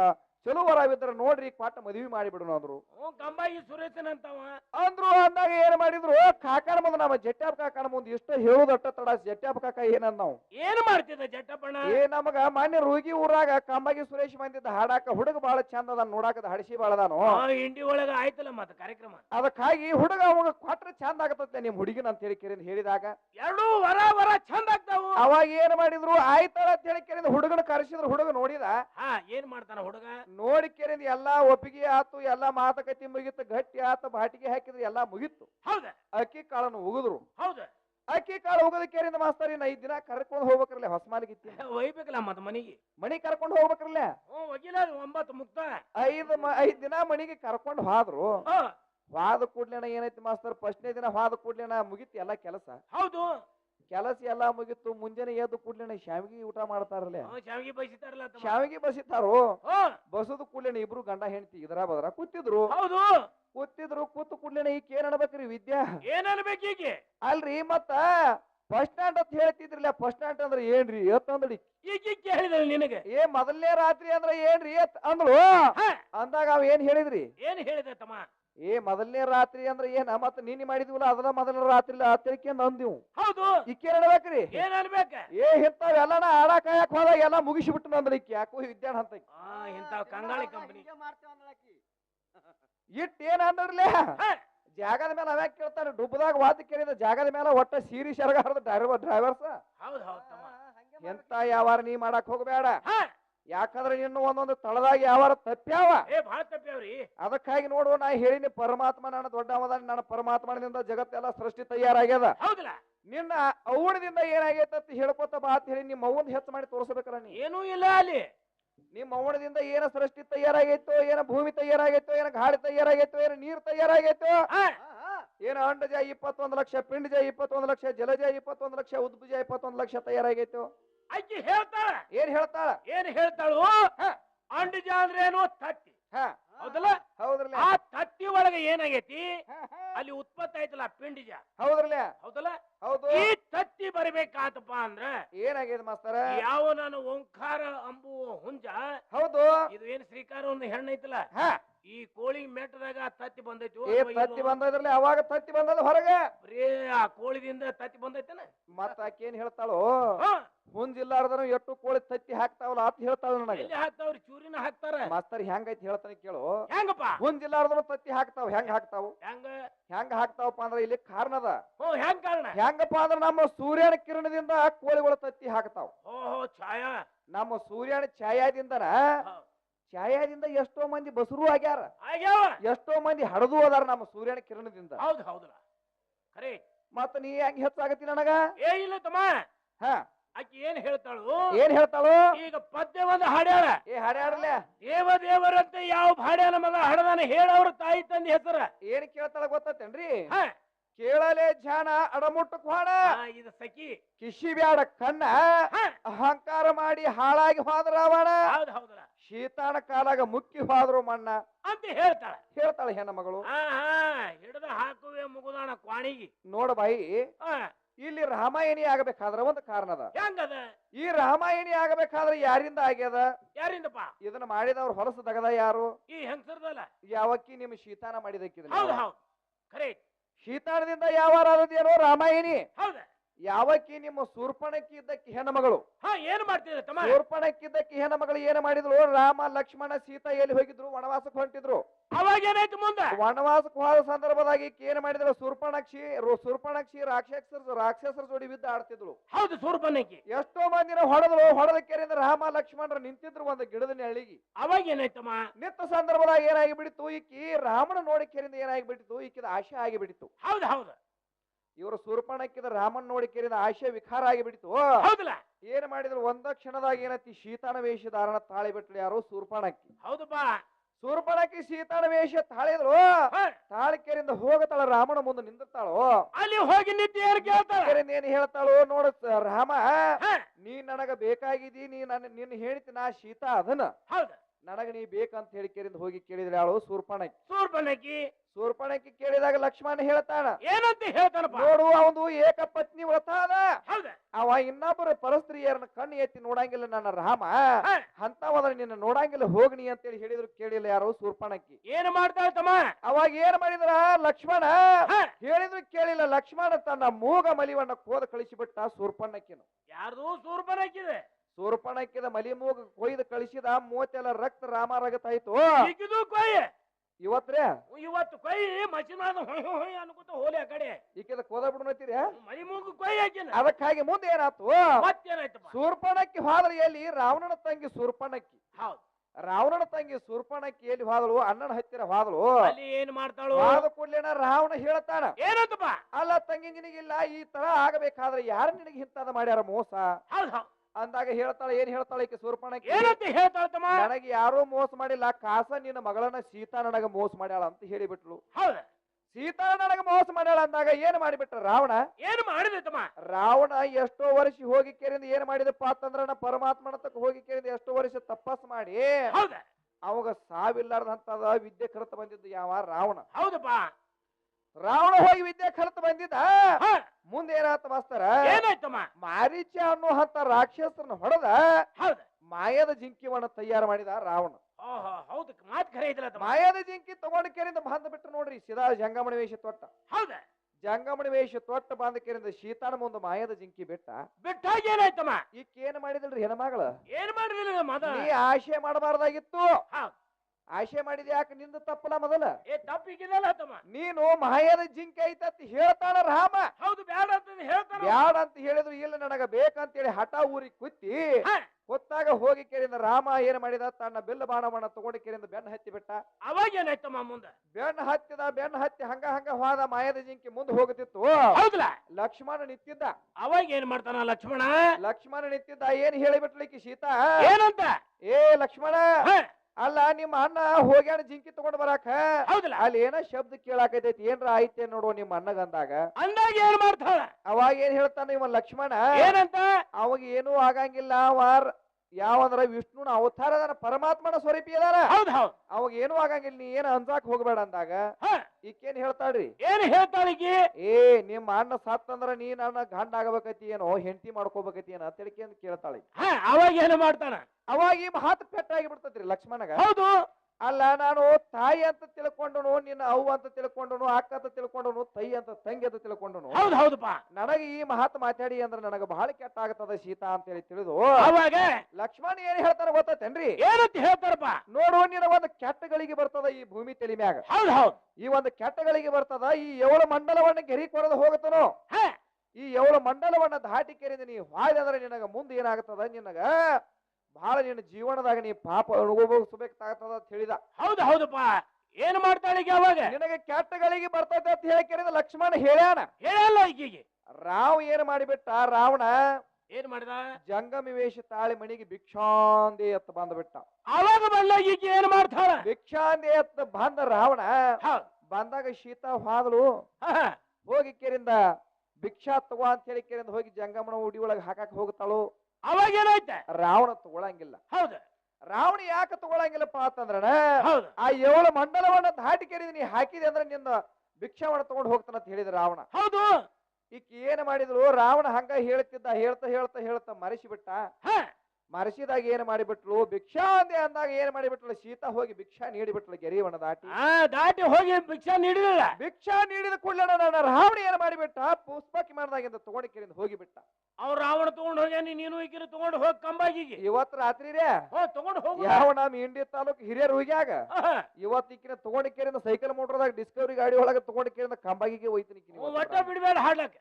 ಚಲೋ ವರವಿದ್ರ ನೋಡ್ರಿ ಕ್ವಾಟ ಮದ್ವಿ ಮಾಡಿಬಿಡೋಣ ಅಂದ್ರು ಹ್ಞೂ ಕಂಬಾಯಿ ಸುರೇಶನ್ ಅಂದ್ರು ಅಂದಾಗ ಏನ್ ಮಾಡಿದ್ರು? ಕಾಕನ ಮುಂದೆ ನಮ್ಮ ಜಟ್ಟಾಪ ಕಾಕನ ಮುಂದೆ ಇಷ್ಟ ಹೇಳುದಟ್ಟ ತಡ ಜಟ್ಟಾಪ ಕಾಕ ಏನಂದ್ ನಾವು ಏನ್ ಮಾಡ್ತಿದ್ದ ಜಟ್ಟಪ್ಪಣ್ಣ? ಏ ನಮಗ ಮಾನ್ಯ ರೋಗಿ ಊರಾಗ ಕಂಬಾಗಿ ಸುರೇಶ್ ಬಂದಿದ್ದ ಹಾಡಾಕ ಹುಡುಗ ಬಾಳ ಚಂದ ಅದ ನೋಡಾಕ ಹಡಿಸಿ ಬಾಳದಾನು ಇಂಡಿ ಒಳಗ ಆಯ್ತಲ್ಲ ಮತ್ತ ಕಾರ್ಯಕ್ರಮ? ಅದಕ್ಕಾಗಿ ಹುಡುಗ ಅವಾಗ ಕೊಟ್ರೆ ಚಂದ ಆಗತ್ತೆ ನಿಮ್ ಹುಡುಗಿನ ಅಂತ ಹೇಳಿ ಕೇರಿಂದ ಹೇಳಿದಾಗ. ಎರಡೂ ವರ ವರ ಚಂದ ಆಗ್ತಾವು. ಅವಾಗ ಏನ್ ಮಾಡಿದ್ರು? ಆಯ್ತಳ ಅಂತ ಹೇಳಿ ಕೇರಿಂದ ಹುಡುಗನ ಕರೆಸಿದ್ರು ಹುಡುಗ ನೋಡಿದ. ಹಾ ಏನ್ ಮಾಡ್ತಾನ ಹುಡುಗ? ನೋಡಿ ಕೇರಿಂದ ಎಲ್ಲಾ ಒಪ್ಪಿಗೆ ಆತು ಎಲ್ಲಾ ಮಾತುಕತೆ ಮುಗಿತು ಗಟ್ಟಿ ಆತು ಬಾಟಿಗೆ ಹಾಕಿದ್ರೆ ಎಲ್ಲಾ ಮುಗಿತ್ತು ಹೌದ. ಅಕ್ಕಿ ಕಾಳನ್ನು ಉಗಿದ್ರು. ಹೌದ. ಅಕ್ಕಿ ಕಾಳು ಉಗದ ಕೇರಿಂದ ಮಾಸ್ತರ್ ಇನ್ನ ಐದ್ ದಿನ ಕರ್ಕೊಂಡು ಹೋಗ್ಬೇಕ್ರಲ್ಲ ಹೊಸಮಾಲಿಗಿತ್ತಿ ಒಯ್ಬೇಕಲ್ಲ ಮತ್ತ ಮನಿಗೆ? ಮನಿ ಕರ್ಕೊಂಡು ಹೋಗ್ಬೇಕ್ರಲ್ಲ? ಒಗಿಲ ಒಂಬತ್ತು ಮುಕ್ತ. ಐದ್ ಐದ್ ದಿನ ಮನಿಗೆ ಕರ್ಕೊಂಡು ಹಾದ್ರು. ಹಾ, ವಾದ ಕೂಡ್ಲೇನ ಏನೈತಿ ಮಾಸ್ತರ್ ಫಸ್ಟ್ನೇ ದಿನ ಹಾದ ಕೂಡ್ಲೇನ ಮುಗಿತ್ತು ಎಲ್ಲಾ ಕೆಲಸ. ಹೌದು. ಕೆಲಸ ಎಲ್ಲಾ ಮುಗಿತು ಮುಂಜಾನೆ ಎದ್ದು ಕೂಡ್ಲೇನ ಶಾವಿಗೆ ಊಟ ಮಾಡ್ತಾರಲ್ಲ. ಶಾವಿಗೆ ಬಯಸಿತಾರಲ್ಲ ತಮ್ಮ. ಶಾವಿಗೆ ಬಸಿತಾರು? ಬಸದು ಕೂಡ್ಲೇನ ಇಬ್ರು ಗಂಡ ಹೆಂಡತಿ ಇದರ ಬದ್ರ ಕೂತಿದ್ರು. ಹೌದು. ಕೂತಿದ್ರು ಕೂತು ಕೂಡ್ಲೇನ ಈಗ ಏನ್ ಅನ್ಬೇಕ್ರಿ ವಿದ್ಯಾ? ಏನ್ ಅಲ್ರಿ ಮತ್ತ ಫಸ್ಟ್ ಸ್ಟ್ಯಾಂಡ್ ಅಂತ ಹೇಳ್ತಿದ್ರಲ್ಲ ಫಸ್ಟ್ ಸ್ಟ್ಯಾಂಡ್ ಅಂದ್ರೆ ಏನ್ರಿ? ಅಂದ್ರಿ? ಈಗ ಹೇಳಿದಲ್ಲ ನಿನಗೆ. ಏ ಮೊದಲನೇ ರಾತ್ರಿ ಅಂದ್ರೆ ಏನ್ರಿ ಎತ್ ಅಂದ್ಳು? ಅಂದಾಗ ಅವ್ ಏನ್ ಹೇಳಿದ್ರಿ? ಏನ್ ಹೇಳಿದೆ ತಮ್ಮ? ಏ ಮೊದಲನೇ ರಾತ್ರಿ ಅಂದ್ರೆ ಏನ ಮತ್ತೆ ನೀನಿ ಮಾಡಿದ್ವಲ್ಲ ಅದನ್ನ ಮೊದಲನೇ ರಾತ್ರಿ ಅತ್ತಿರಿಕೆಂದ್ ಅಂದಿವು ಹೌದು. ಇಕ್ಕೇನ್ ಹೇಳ್ಬೇಕ್ರಿ ಏನ್ ಅನ್ಬೇಕ? ಏ ಇಂಥವೆಲ್ಲನ ಆಡಾಕ ಕಾಯಕ್ ಹೋದಾಗ ಎಲ್ಲ ಮುಗಿಸಿಬಿಟ್ಟು ಅಂದ್ರ ಇಕ್ಕಿ ಯಾಕೋ ವಿದ್ಯಾಣ ಅಂತ ಇಂತಾವ್ ಕಂಗಾಳಿ ಕಂಪನಿ. (laughs) ಇಟ್ ಏನ್ ಅಂದ್ರಲೇ? ಜಾಗದ ಮೇಲೆ ಅವ್ಯಾಕ್ ಕೇಳ್ತಾನೆ? ಡುಬ್ಬದಾಗ ವಾದ ಕೇಳಿದ ಜಾಗದ ಮೇಲೆ ಒಟ್ಟ ಸೀರಿ ಶರಗಾರದ ಡ್ರೈವರ್ ಡ್ರೈವರ್ಸ್ ಎಂತ ಯಾವಾರ ನೀ ಮಾಡಕ್ ಹೋಗ್ಬೇಡ. ಯಾಕಂದ್ರೆ ಇನ್ನು ಒಂದೊಂದು ತಳದಾಗ ಯಾವಾರ ತಪ್ಪ್ಯಾವ? ಏ ಭಾಳ ತಪ್ಪ್ಯಾವ್ರಿ. ಅದಕ್ಕಾಗಿ ನೋಡು ನಾ ಹೇಳಿನಿ ಪರಮಾತ್ಮ ನನ್ನ ದೊಡ್ಡ ಅವದಾನ ನನ್ನ ಪರಮಾತ್ಮನಿಂದ ಜಗತ್ತೆಲ್ಲ ಸೃಷ್ಟಿ ತಯಾರಾಗ್ಯದ. ಹೌದಲ್ಲ. ನಿನ್ನ ಅವಣದಿಂದ ಏನಾಗೈತ ಅಂತ ಹೇಳ್ಕೊತ ಬಾತ್ ಅಂತ ಹೇಳಿ ನಿಮ್ಮ ಅವನ್ ಹೆಚ್ಚು ಮಾಡಿ ತೋರಿಸ್ಬೇಕಲ್ಲ ನೀ ಏನೂ ಇಲ್ಲ ಅಲ್ಲಿ. ನಿಮ್ಮ ಅವಣದಿಂದ ಏನ ಸೃಷ್ಟಿ ತಯಾರಾಗೈತೋ ಏನ ಭೂಮಿ ತಯಾರಾಗೈತೋ ಏನ ಗಾಳಿ ತಯಾರಾಗೈತೋ ಏನ ನೀರ್ ತಯಾರಾಗೈತೋ. ಏನ ಅಂಡಜ ಇಪ್ಪತ್ತೊಂದು ಲಕ್ಷ ಪಿಂಡಜ ಇಪ್ಪತ್ತೊಂದು ಲಕ್ಷ ಜಲಜ ಇಪ್ಪತ್ತೊಂದು ಲಕ್ಷ ಉದ್ಭುಜ ಇಪ್ಪತ್ತೊಂದು ಲಕ್ಷ ತಯಾರಾಗೈತೋ. ಆಕಿ ಹೇಳ್ತಾಳ. ಏನ್ ಹೇಳ್ತಾಳ? ಏನ್ ಹೇಳ್ತಾಳು? ಅಂಡಜ ಅಂದ್ರೆ ಏನು? ತಟ್ಟಿ. ಹೌದಲ್ಲ? ಹೌದ್ರಲ್ಲ. ಆ ತಟ್ಟಿ ಒಳಗ ಏನಾಗೈತಿ. ಅಲ್ಲಿ ಉತ್ಪತ್ತಿ ಆಯ್ತಲ್ಲ ಪಿಂಡಿಜ. ಹೌದ್ರಲ್ಲ. ಹೌದಲ್ಲ? ಹೌದು. ಈ ತಟ್ಟಿ ಬರಬೇಕಾತಪ್ಪ ಅಂದ್ರ ಏನಾಗಿದೆ ಮಾಸ್ತರ? ಯಾವ ನಾನು ಓಂಕಾರ ಅಂಬುವ ಹುಂಜ ಹೌದು. ಇದು ಏನ್ ಶ್ರೀಕಾರ ಒಂದು ಹೆಣ್ಣು ಐತಲ್ಲ ಹಾ. ಈ ಕೋಳಿ ಮೆಟ್ಟದಾಗ ತತ್ತಿ ಬಂದೈತಿ ಏ ತತ್ತಿ ಬಂದದ್ರಲ್ಲಿ ಅವಾಗ ತತ್ತಿ ಬಂದದ ಹೊರಗೆ? ಬರೀ ಆ ಕೋಳಿದಿಂದ ತತ್ತಿ ಬಂದೈತನ? ಮತ್ತ ಆಕೇನ್ ಹೇಳ್ತಾಳೋ? ಹುಂಜಿಲ್ಲಾರ್ದನು ಎಟ್ಟು ಕೋಳಿ ತತ್ತಿ ಹಾಕ್ತಾವಲ್ಲ ಅಂತ ಹೇಳ್ತಾಳ ನನಗೆ. ಎಲ್ಲಿ ಹಾಕ್ತಾವ್ರಿ? ಚೂರಿನ ಹಾಕ್ತಾರ. ಮಾಸ್ತರ್ ಹೆಂಗೈತಿ ಹೇಳ್ತಾನೆ ಕೇಳು. ಹೆಂಗಪ್ಪ? ಮುಂದಿಲ್ಲಾರ್ದನು ತತ್ತಿ ಹಾಕ್ತಾವ. ಹೆಂಗ್ ಹಾಕ್ತಾವ? ಹೆಂಗ? ಹೆಂಗ್ ಹಾಕ್ತಾವಪ್ಪ ಅಂದ್ರೆ ಇಲ್ಲಿ ಕಾರಣದ ಹ್ಞೂ ಹೆಂಗ್ ಕಾರಣ? ಹೆಂಗಪ್ಪ ಅಂದ್ರೆ ನಮ್ಮ ಸೂರ್ಯನ ಕಿರಣದಿಂದ ಕೋಳಿಗಳು ತತ್ತಿ ಹಾಕ್ತಾವ. ಓಹೋ ಛಾಯಾ. ನಮ್ಮ ಸೂರ್ಯನ ಛಾಯಾದಿಂದನ. ಛಾಯಾದಿಂದ ಎಷ್ಟೋ ಮಂದಿ ಬಸರು ಆಗ್ಯಾರ. ಆಗ್ಯಾವ. ಎಷ್ಟೋ ಮಂದಿ ಹಡದು ಅದಾರ ನಮ್ಮ ಸೂರ್ಯನ ಕಿರಣದಿಂದ. ಹೌದು ಹೌದಲ್ಲ. ಖರೆ. ಮತ್ತ ನೀ ಹೆಂಗ್ ಹೆಚ್ಚಾಗತಿ ನನಗ? ಏ ಇಲ್ಲ ತಮ್ಮ. ಹಾ. ಆಕಿ ಏನ್ ಹೇಳ್ತಾಳು? ಏನ್ ಹೇಳ್ತಾಳು? ಈಗ ಪದ್ಯ ಒಂದು ಹಾಡ್ಯಾಳ. ಏ ಹಾಡ್ಯಾಡ್ಲೆ ದೇವ ದೇವರಂತೆ ಯಾವ ಹಾಡ್ಯಾನ ಮಗ ಹಡದಾನ ಹೇಳವ್ರ ತಾಯಿ ತಂದೆ ಹೆಸರ. ಏನ್ ಕೇಳ್ತಾಳ ಗೊತ್ತೇನ್ರಿ ಹಾ, ಕೇಳಲೆ ಝಾಣ ಅಡಮುಟ್ಟು ಹಾಡ ಇದು ಸಖಿ. ಕಿಶಿ ಬ್ಯಾಡ ಕಣ್ಣ. ಅಹಂಕಾರ ಮಾಡಿ ಹಾಳಾಗಿ ಹೋದ್ರ ರಾವಣ. ಹೌದು ಹೌದಲ್ಲ. ಶೀತಾಣ ಕಾಲಾಗ ಮುಕ್ಕಿ ಹೋದ್ರು ಮಣ್ಣ. ಅಂತ ಹೇಳ್ತಾಳೆ. ಹೇಳ್ತಾಳೆ ಹೆಣ್ಣ ಮಗಳು. ಹಿಡಿದ ಹಾಕುವೆ ಮುಗುದಾಣ ಕ್ವಾಣಿಗಿ. ನೋಡ ಬಾಯಿ ಇಲ್ಲಿ ರಾಮಾಯಣಿ ಆಗಬೇಕಾದ್ರ ಒಂದು ಕಾರಣ ಅದ. ಹೆಂಗದ? ಈ ರಾಮಾಯಣಿ ಆಗಬೇಕಾದ್ರೆ ಯಾರಿಂದ ಆಗ್ಯದ? ಯಾರಿಂದಪ್ಪ? ಇದನ್ನ ಮಾಡಿದವ್ರು ಹೊಲಸು ತಗದ ಯಾರು? ಈ ಹೆಂಗಸರ್ದಲ್ಲ. ಯಾವಕ್ಕಿ ನಿಮ್ ಶೀತಾನ ಮಾಡಿದಕ್ಕಿದ್ರೆ ಹೌದು ಹೌದು. ಶೀತಾನದಿಂದ ಯಾವ ರಾಮಾಯಣಿ. ಹೌದ? ಯಾವಕ್ಕಿ ನಿಮ್ಮ ಸೂರ್ಪಣಕ್ಕಿದ್ದಕ್ಕೆ ಹೆಣ್ಣಮಗಳು ಹಾ ಏನ್ ಮಾಡ್ತಿದ್ರು ತಮ್ಮ? ಸೂರ್ಪಣಕ್ಕಿದ್ದಕ್ಕಿ ಹೆಣ್ಣಮಗಳು ಏನು ಮಾಡಿದ್ರು? ರಾಮ ಲಕ್ಷ್ಮಣ ಸೀತಾ ಎಲ್ಲಿ ಹೋಗಿದ್ರು? ವನವಾಸಕ್ಕೆ ಹೊಂಟಿದ್ರು. ಅವಾಗ ಏನಾಯ್ತು ಮುಂದೆ? ವನವಾಸಕ್ಕೆ ಹೋದ ಸಂದರ್ಭದಾಗಿ ಏನ್ ಮಾಡಿದ್ರು ಸೂರ್ಪಣಕ್ಷಿ ಸೂರ್ಪಣಕ್ಷಿ ರಾಕ್ಷಸರ ರಾಕ್ಷಸರ ಜೋಡಿ ಬಿದ್ದು ಆಡ್ತಿದ್ರು ಹೌದು ಸೂರ್ಪಣಕ್ಕಿ ಎಷ್ಟೋ ಮಂದಿನ ಹೊಡೆದ್ರು. ಹೊಡೆದ ಕೆರೆಯಿಂದ ರಾಮ ಲಕ್ಷ್ಮಣರು ನಿಂತಿದ್ರು ಒಂದು ಗಿಡದ ನೆಳಿಗೆ ಅವಾಗ ಏನಾಯ್ತಮ್ಮ? ನಿತ್ತ ಸಂದರ್ಭದಾಗ ಏನಾಗಿ ಬಿಡಿತು ಈಕಿ ರಾಮನ ನೋಡಿ ಕೆರೆಯಿಂದ ಏನಾಗಿ ಬಿಟ್ಟಿತು ಈಕಿದ ಆಶೆ ಆಗಿ ಬಿಡಿತು ಹೌದು ಹೌದು. ಇವರು ಸೂರ್ಪಣಕ್ಕಿದ ರಾಮನ್ ನೋಡಿ ಕೇರಿದ ಆಶಯ ವಿಕಾರ ಆಗಿ ಬಿಡಿತು ಹೌದಲ್ಲ? ಏನ್ ಮಾಡಿದ್ರು? ಒಂದ ಕ್ಷಣದಾಗ ಏನತಿ ಶೀತಾನ ವೇಷ ಧಾರಣ ತಾಳಿ ಬಿಟ್ಲು ಯಾರು ಸೂರ್ಪಣಕ್ಕಿ ಹೌದಪ್ಪ. ಸೂರ್ಪಣಕ್ಕಿ ಶೀತಾನ ವೇಷ ತಾಳಿದ್ರು. ತಾಳಿಕೆರಿಂದ ಹೋಗತಾಳ ರಾಮನ ಮುಂದೆ ನಿಂದಿರ್ತಾಳೋ? ಅಲ್ಲಿ ಹೋಗಿ ನಿಂತು ಏನ್ ಹೇಳ್ತಾಳು ನೋಡ ರಾಮ. ನೀ ನನಗ ಬೇಕಾಗಿದಿ ನೀ ನನ್ನ ನಿನ್ನ ಹೇಳ್ತಿ ನಾ ಸೀತಾ ಅದನ್ನ ಹೌದು. ನನಗ ನೀ ಬೇಕಂತ ಹೇಳಿ ಕೆರೆಯಿಂದ ಹೋಗಿ ಕೇಳಿದ್ರೆ ಯಾಳು? ಸೂರ್ಪಣಕ್ಕಿ ಸೂರ್ಪಣಕ್ಕಿ ಸೂರ್ಪಣಕ್ಕಿ ಕೇಳಿದಾಗ ಲಕ್ಷ್ಮಣ ಹೇಳ್ತಾನ. ಏನಂತ ಹೇಳ್ತಾನಪ್ಪ? ನೋಡು ಅವನು ಏಕಪತ್ನಿ ವ್ರತ ಅದ ಅವ ಇನ್ನೊಬ್ಬರ ಪರಸ್ತ್ರೀಯರನ್ನ ಕಣ್ಣು ಎತ್ತಿ ನೋಡಂಗಿಲ್ಲ ನನ್ನ ರಾಮ. ಹಾ, ಅಂತವದ ನಿನ್ನ ನೋಡಂಗಿಲ್ಲ ಹೋಗ್ನಿ ಅಂತೇಳಿ ಹೇಳಿದ್ರು ಕೇಳಿಲ್ಲ ಯಾರು? ಸೂರ್ಪಣಕ್ಕಿ ಏನ್ ಮಾಡ್ತಾ ತಮ್ಮ? ಅವಾಗ ಏನ್ ಮಾಡಿದ್ರ? ಲಕ್ಷ್ಮಣ ಹೇಳಿದ್ರು ಕೇಳಿಲ್ಲ. ಲಕ್ಷ್ಮಣ ತನ್ನ ಮೂಗ ಮಲಿವನ್ನ ಕೋದ ಕಳಿಸಿಬಿಟ್ಟ ಸೂರ್ಪಣಕ್ಕಿನು ಯಾರು ಸೂರ್ಪನಕ್ಕಿದೆ ಸೂರ್ಪಣಕ್ಕಿದ ಮಲಿಮೂಗ ಕೊಯ್ದು ಕಳಿಸಿದ ಮೂವತ್ತೆಲ್ಲ ರಕ್ತ ರಾಮ ರಗತಾಯ್ತು ಈಗಿದು ಕೊಯ್. ಇವತ್ರೆ? ಇವತ್ತು ಕೊಯ್ ಹೊಯ್ ಅನ್ಕೋತ ಹೋಲಿ ಆ ಕಡೆ. ಈಕೆದ ಕೋದ ಬಿಡ್ನತ್ತೀರಿ ಮರಿ ಮೂಗು ಕೊಯ್ ಹಾಕಿನ ಅದಕ್ಕಾಗಿ ಮುಂದೆ ಏನಾಯ್ತು? ಮತ್ತೇನಾಯ್ತು ಸೂರ್ಪಣಕ್ಕಿ ಹೋದ್ರೆ ಎಲ್ಲಿ ರಾವಣನ ತಂಗಿ ಸೂರ್ಪಣಕ್ಕಿ. ಹೌದು. ರಾವಣನ ತಂಗಿ ಸೂರ್ಪಣಕ್ಕಿ ಎಲ್ಲಿ ಹೋದಳು? ಅಣ್ಣನ ಹತ್ತಿರ ಹೋದಳು. ಅಲ್ಲಿ ಏನ್ ಮಾಡ್ತಾಳು? ಹೋದ ಕೂಡ್ಲೇನ ರಾವಣ ಹೇಳ್ತಾನ. ಏನಂತಪ್ಪ? ಅಲ್ಲ ತಂಗಿ ನಿನಗಿಲ್ಲ ಈ ತರ ಆಗಬೇಕಾದ್ರೆ ಯಾರು ನಿನಗೆ ಹಿಂತಾದ ಮಾಡ್ಯಾರ ಮೋಸ? ಹೌದು. ಅಂದಾಗ ಹೇಳ್ತಾಳೆ ಏನ್ ಹೇಳ್ತಾಳೆ ಈಕೆ ಏನು ಏನಂತ ಹೇಳ್ತಾಳೆ ತಮ್ಮ? ನನಗೆ ಯಾರೋ ಮೋಸ ಮಾಡಿಲ್ಲ ಕಾಸ ನಿನ್ನ ಮಗಳನ್ನ ಸೀತಾ ನನಗ ಮೋಸ ಮಾಡ್ಯಾಳ ಅಂತ ಹೇಳಿಬಿಟ್ಲು. ಹೌದು. ಸೀತಾ ನನಗ ಮೋಸ ಮಾಡ್ಯಾಳ ಅಂದಾಗ ಏನ್ ಮಾಡಿಬಿಟ್ಟ ರಾವಣ? ಏನ್ ಮಾಡಿದೆ ತಮ್ಮ? ರಾವಣ ಎಷ್ಟೋ ವರ್ಷ ಹೋಗಿ ಕೇರಿಂದ ಏನ್ ಮಾಡಿದಪ್ಪ ಅಂತಂದ್ರ ನಾ ಪರಮಾತ್ಮನ ತಕ್ಕ ಹೋಗಿ ಕೇರಿಂದ ಎಷ್ಟೋ ವರ್ಷ ತಪಸ್ ಮಾಡಿ. ಹೌದ. ಅವಾಗ ಸಾವಿಲ್ಲಾರ್ದಂತದ ವಿದ್ಯೆ ಕರೆತ ಬಂದಿದ್ದು ಯಾವ ರಾವಣ? ಹೌದಪ್ಪ. ರಾವಣ ಹೋಗಿ ವಿದ್ಯೆ ಕಲಿತು ಬಂದಿದ್ದ? ಮುಂದೆ ಏನಾತ ಮಾಸ್ತರ? ಏನಾಯ್ತಮ್ಮ ಮಾರೀಚ ಅನ್ನೋ ಹಂತ ರಾಕ್ಷಸರನ್ನ ಹೊಡೆದ? ಹೌದ. ಮಾಯದ ಜಿಂಕಿವನ್ನ ತಯಾರು ಮಾಡಿದ ರಾವಣ. ಹೌದು. ಮಾತ್ ಖರೆ ಐತಲ್ಲ ಮಾಯದ ಜಿಂಕಿ ತಗೊಂಡ ಕೇರಿಂದ ಬಂದ ಬಿಟ್ಟು ನೋಡ್ರಿ ಸಿದಾ ಜಂಗಮಣಿ ವೇಷ ತೊಟ್ಟ. ಹೌದ. ಜಂಗಮಣಿ ವೇಷ ತೊಟ್ಟ ಬಂದ ಕೇರಿಂದ ಶೀತಾನ ಮುಂದೆ ಮಾಯದ ಜಿಂಕಿ ಬಿಟ್ಟ. ಬಿಟ್ಟಾಗ ಏನಾಯ್ತಮ್ಮ ಈಕೇನ್ ಏನ್ ಮಾಡಿದಲ್ರಿ ಹೆಣ್ಮಗಳ? ಏನ್ ಮಾಡಿದಿಲ್ಲ ನೀ ಆಶೆ ಮಾಡಬಾರ್ದಾಗಿತ್ತು. ಆಶೆ ಮಾಡಿದ ಯಾಕೆ ನಿಂದ ತಪ್ಪಲ ಮೊದಲ? ಏ ತಮ್ಮ ನೀನು ಮಾಯದ ಜಿಂಕೆ ಐತತ್ ಹೇಳ್ತಾನ ರಾಮ. ಹೌದು ಬ್ಯಾಡ ಅಂತ ಹೇಳ್ತಾರ ಬ್ಯಾಡ ಅಂತ ಹೇಳಿದ್ರು ಇಲ್ಲ ನನಗ ಬೇಕಂತೇಳಿ ಹಠ ಊರಿಗೆ ಕುತ್ತಿ ಹೊತ್ತಾಗ ಹೋಗಿ ಕೇಳಿದ ರಾಮ ಏನ್ ಮಾಡಿದ? ತನ್ನ ಬಿಲ್ಲ ಬಾಣವನ್ನ ತಗೊಂಡು ಕೇಳಿದ ಬೆನ್ನ ಹತ್ತಿ ಬಿಟ್ಟ. ಅವಾಗ ಏನಾಯ್ತಮ್ಮ ಮುಂದೆ? ಬೆನ್ನ ಹತ್ತಿದ ಬೆನ್ನ ಹತ್ತಿ ಹಂಗ ಹಂಗ ಹೋದ ಮಾಯದ ಜಿಂಕೆ ಮುಂದೆ ಹೋಗುತ್ತಿತ್ತು. ಹೌದಲ್ಲ. ಲಕ್ಷ್ಮಣ ನಿಂತಿದ್ದ. ಅವಾಗ ಏನ್ ಮಾಡ್ತಾನ ಲಕ್ಷ್ಮಣ? ಲಕ್ಷ್ಮಣ ನಿಂತಿದ್ದ ಏನ್ ಹೇಳಿಬಿಟ್ಲಿಕ್ಕೆ ಸೀತಾ? ಏನಂತ? ಏ ಲಕ್ಷ್ಮಣ ಅಲ್ಲ ನಿಮ್ಮ ಅಣ್ಣ ಹೋಗ್ಯಾನ ಜಿಂಕಿ ತಗೊಂಡ್ ಬರಾಕ? ಹೌದಲ್ಲ. ಅಲ್ಲಿ ಏನೋ ಶಬ್ದ ಕೇಳಾಕೈತೈತಿ ಏನ್ರ ಐತೆ ನೋಡುವ ನಿಮ್ಮ ಅಣ್ಣಗ ಅಂದಾಗ? ಅಂದಾಗ ಏನ್ ಮಾಡ್ತಾಳ? ಅವಾಗ ಏನ್ ಹೇಳ್ತಾನ ಇವ ಲಕ್ಷ್ಮಣ? ಏನಂತ? ಅವಾಗ ಏನೂ ಆಗಂಗಿಲ್ಲ ಅವ ರ- ಯಾವಂದ್ರ ವಿಷ್ಣುನ ಅವತಾರ ಪರಮಾತ್ಮನ ಸ್ವರೂಪಿ ಅದಾರ ಹೌದ್ ಹೌದ್. ಅವಾಗ ಏನು ಆಗಂಗಿಲ್ಲ ನೀ ಏನ್ ಅಂಜಾಕ್ ಹೋಗ್ಬೇಡ ಅಂದಾಗ ಹಾ, ಈಕೇನ್ ಹೇಳ್ತಾಳ್ರಿ? ಏನ್ ಹೇಳ್ತಾಳ ಏ ನಿಮ್ಮ ಅಣ್ಣ ಸತ್ತಂದ್ರ ನೀ ನನ್ನ ಗಂಡ ಆಗಬೇಕೈತಿ ಏನೋ ಹೆಂಡತಿ ಮಾಡ್ಕೋಬೇಕೈತಿ ಏನೋ ಅಂತ ಕೇಳ್ತಾಳೆ. ಹಾ ಅವಾಗ ಏನು ಮಾಡ್ತಾನ? ಅವಾಗ ಈ ಮಾತು ಪೆಟ್ಟಾಗಿ ಬಿಡ್ತೈತ್ರಿ ಲಕ್ಷ್ಮಣಗ. ಹೌದು. ಅಲ್ಲ ನಾನು ತಾಯಿ ಅಂತ ತಿಳ್ಕೊಂಡನು ನಿನ್ನ ಅವ್ವ ಅಂತ ತಿಳ್ಕೊಂಡನು ಅಕ್ಕ ಅಂತ ತಿಳ್ಕೊಂಡನು ತೈ ಅಂತ ತಂಗಿ ಅಂತ ತಿಳ್ಕೊಂಡನು. ಹೌದ್ ಹೌದಪ್ಪ. ನನಗೆ ಈ ಮಹಾತ್ ಮಾತಾಡಿ ಅಂದ್ರೆ ನನಗೆ ಬಹಳ ಕೆಟ್ಟ ಆಗತ್ತದ ಸೀತಾ ಅಂತ ಹೇಳಿ ತಿಳಿದು. ಅವಾಗ? ಲಕ್ಷ್ಮಣ ಏನ್ ಹೇಳ್ತಾರ ಗೊತ್ತೇನ್ರಿ ಏನಂತ ಹೇಳ್ತಾರಪ್ಪ? ನೋಡು ನಿನ್ನ ಒಂದು ಕೆಟ್ಟಗಳಿಗೆ ಬರ್ತದ ಈ ಭೂಮಿ ತಲೆ ಮ್ಯಾಗ. ಹೌದು ಹೌದ್. ಈ ಒಂದು ಕೆಟ್ಟಗಳಿಗೆ ಬರ್ತದ ಈ ಏಳು ಮಂಡಲವನ್ನ ಗೆರಿ ಕೊಡದು ಹೋಗತನು? ಹಾ, ಈ ಏಳು ಮಂಡಲವನ್ನ ದಾಟಿ ಕೇರಿದ ನೀ ಹಾಯ್ದಂದ್ರೆ ನಿನಗ ಮುಂದೆ ಏನಾಗ್ತದ ನಿನಗ ಬಹಳ ನಿನ್ನ ಜೀವನದಾಗ ನೀ ಪಾಪ ಅನುಭವಿಸ್ಬೇಕಾಗ್ತದ ಅಂತ ಹೇಳಿದ. ಹೌದು ಹೌದಪ್ಪ. ಏನ್ ಮಾಡ್ತಾಳಿಗೆ ಅವಾಗ? ನಿನಗೆ ಕೆಟ್ಟಗಳಿಗೆ ಬರ್ತೈತೆ ಅಂತ ಹೇಳಿ ಕೇಳಿದ ಲಕ್ಷ್ಮಣ ಹೇಳ್ಯಾನ. ಹೇಳಲ್ಲ ಈಗಿಗೆ ರಾವ್ ಏನ್ ಮಾಡಿಬಿಟ್ಟ? ರಾವಣ ಏನ್ ಮಾಡಿದ? ಜಂಗಮಿ ವೇಷ ತಾಳಿ ಮಣಿಗೆ ಭಿಕ್ಷಾಂದಿ ಎತ್ತ ಬಂದ್ಬಿಟ್ಟ. ಅವಾಗ ಬಂದ ಈಗ ಏನ್ ಮಾಡ್ತಾಳ? ಭಿಕ್ಷಾಂದಿ ಎತ್ತ ಬಂದ ರಾವಣ ಬಂದಾಗ ಶೀತ ಹಾದಳು. ಹೋಗಿ ಕೇರಿಂದ ಭಿಕ್ಷಾ ತಗೋ ಅಂತ ಹೇಳಿ ಕೇರಿಂದ ಹೋಗಿ ಜಂಗಮನ ಉಡಿ ಒಳಗೆ ಹಾಕಕ್ ಹೋಗ್ತಾಳು. ಅವಾಗ ಏನಾಯ್ತ? ರಾವಣ ತಗೊಳಂಗಿಲ್ಲ. ಹೌದು. ರಾವಣ ಯಾಕೆ ತಗೊಳಂಗಿಲ್ಲಪ್ಪ ಅಂತಂದ್ರೆ ಹೌದು. ಆ ಏಳು ಮಂಡಲವನ್ನ ದಾಟಿ ಕೆರಿದ ನೀ ಹಾಕಿದೆ ಅಂದ್ರೆ ನಿನ್ನ ಭಿಕ್ಷಾವಣ ತಗೊಂಡು ಹೋಗ್ತಾನ ಅಂತ ಹೇಳಿದ ರಾವಣ. ಹೌದು. ಈಕೆ ಏನ್ ಮಾಡಿದ್ರು ರಾವಣ ಹಂಗ ಹೇಳ್ತಿದ್ದ ಹೇಳ್ತಾ ಹೇಳ್ತಾ ಹೇಳ್ತಾ ಮರೆಸಿಬಿಟ್ಟ. ಹ. ಮರೆಸಿದಾಗ ಏನ್ ಮಾಡಿಬಿಟ್ಲು? ಭಿಕ್ಷಾ ಅಂದೆ ಅಂದಾಗ ಏನ್ ಮಾಡಿಬಿಟ್ಲು? ಸೀತಾ ಹೋಗಿ ಭಿಕ್ಷಾ ನೀಡಿಬಿಟ್ಲು ಗೆರಿವನ ದಾಟಿ. ಆ, ದಾಟಿ ಹೋಗಿ ಭಿಕ್ಷಾ ನೀಡಿಲ್ಲ ಭಿಕ್ಷಾ ನೀಡಿದ ಕೂಡಲೇ ನನ್ನ ರಾವಣ ಏನ್ ಮಾಡಿಬಿಟ್ಟ? ಪುಷ್ಪಕ್ಕೆ ಮಾಡಿದಾಗಿಂದ ತಗೊಂಡಿಕೆರಿಂದ ಹೋಗಿಬಿಟ್ಟ. ಅವ್ರ ರಾವಣ ತಗೊಂಡ್ ಹೋಗ್ಯಾನಿ ನೀನು ಈಕಿನ ತಗೊಂಡು ಹೋಗಿ ಕಂಬಾಗಿಗೆ ಇವತ್ ರಾತ್ರಿ ರೇ. ತಗೊಂಡು ಹೋಗಿ. ಯಾವ ನಮ್ಮ ಇಂಡಿ ತಾಲೂಕ್ ಹಿರಿಯರ್ ಹೋಗ್ಯಾಗ? ಇವತ್ ಈಕಿನ ತಗೊಂಡಿಕೆರಿಂದ ಸೈಕಲ್ ಮೋಟರ್ದಾಗ ಡಿಸ್ಕವರಿ ಗಾಡಿ ಒಳಗ ತಗೊಂಡಿಕೆರಿಂದ ಕಂಬಾಗಿಗೆ ಹೋಯ್ತೀನಿ ಈಕಿನ ಇವತ್ತು ಒಟ್ಟ ಬಿಡಬೇಡ ಬಿಡ್ಬೇಡ ಹಾಡ್ಲಕ್ಕ.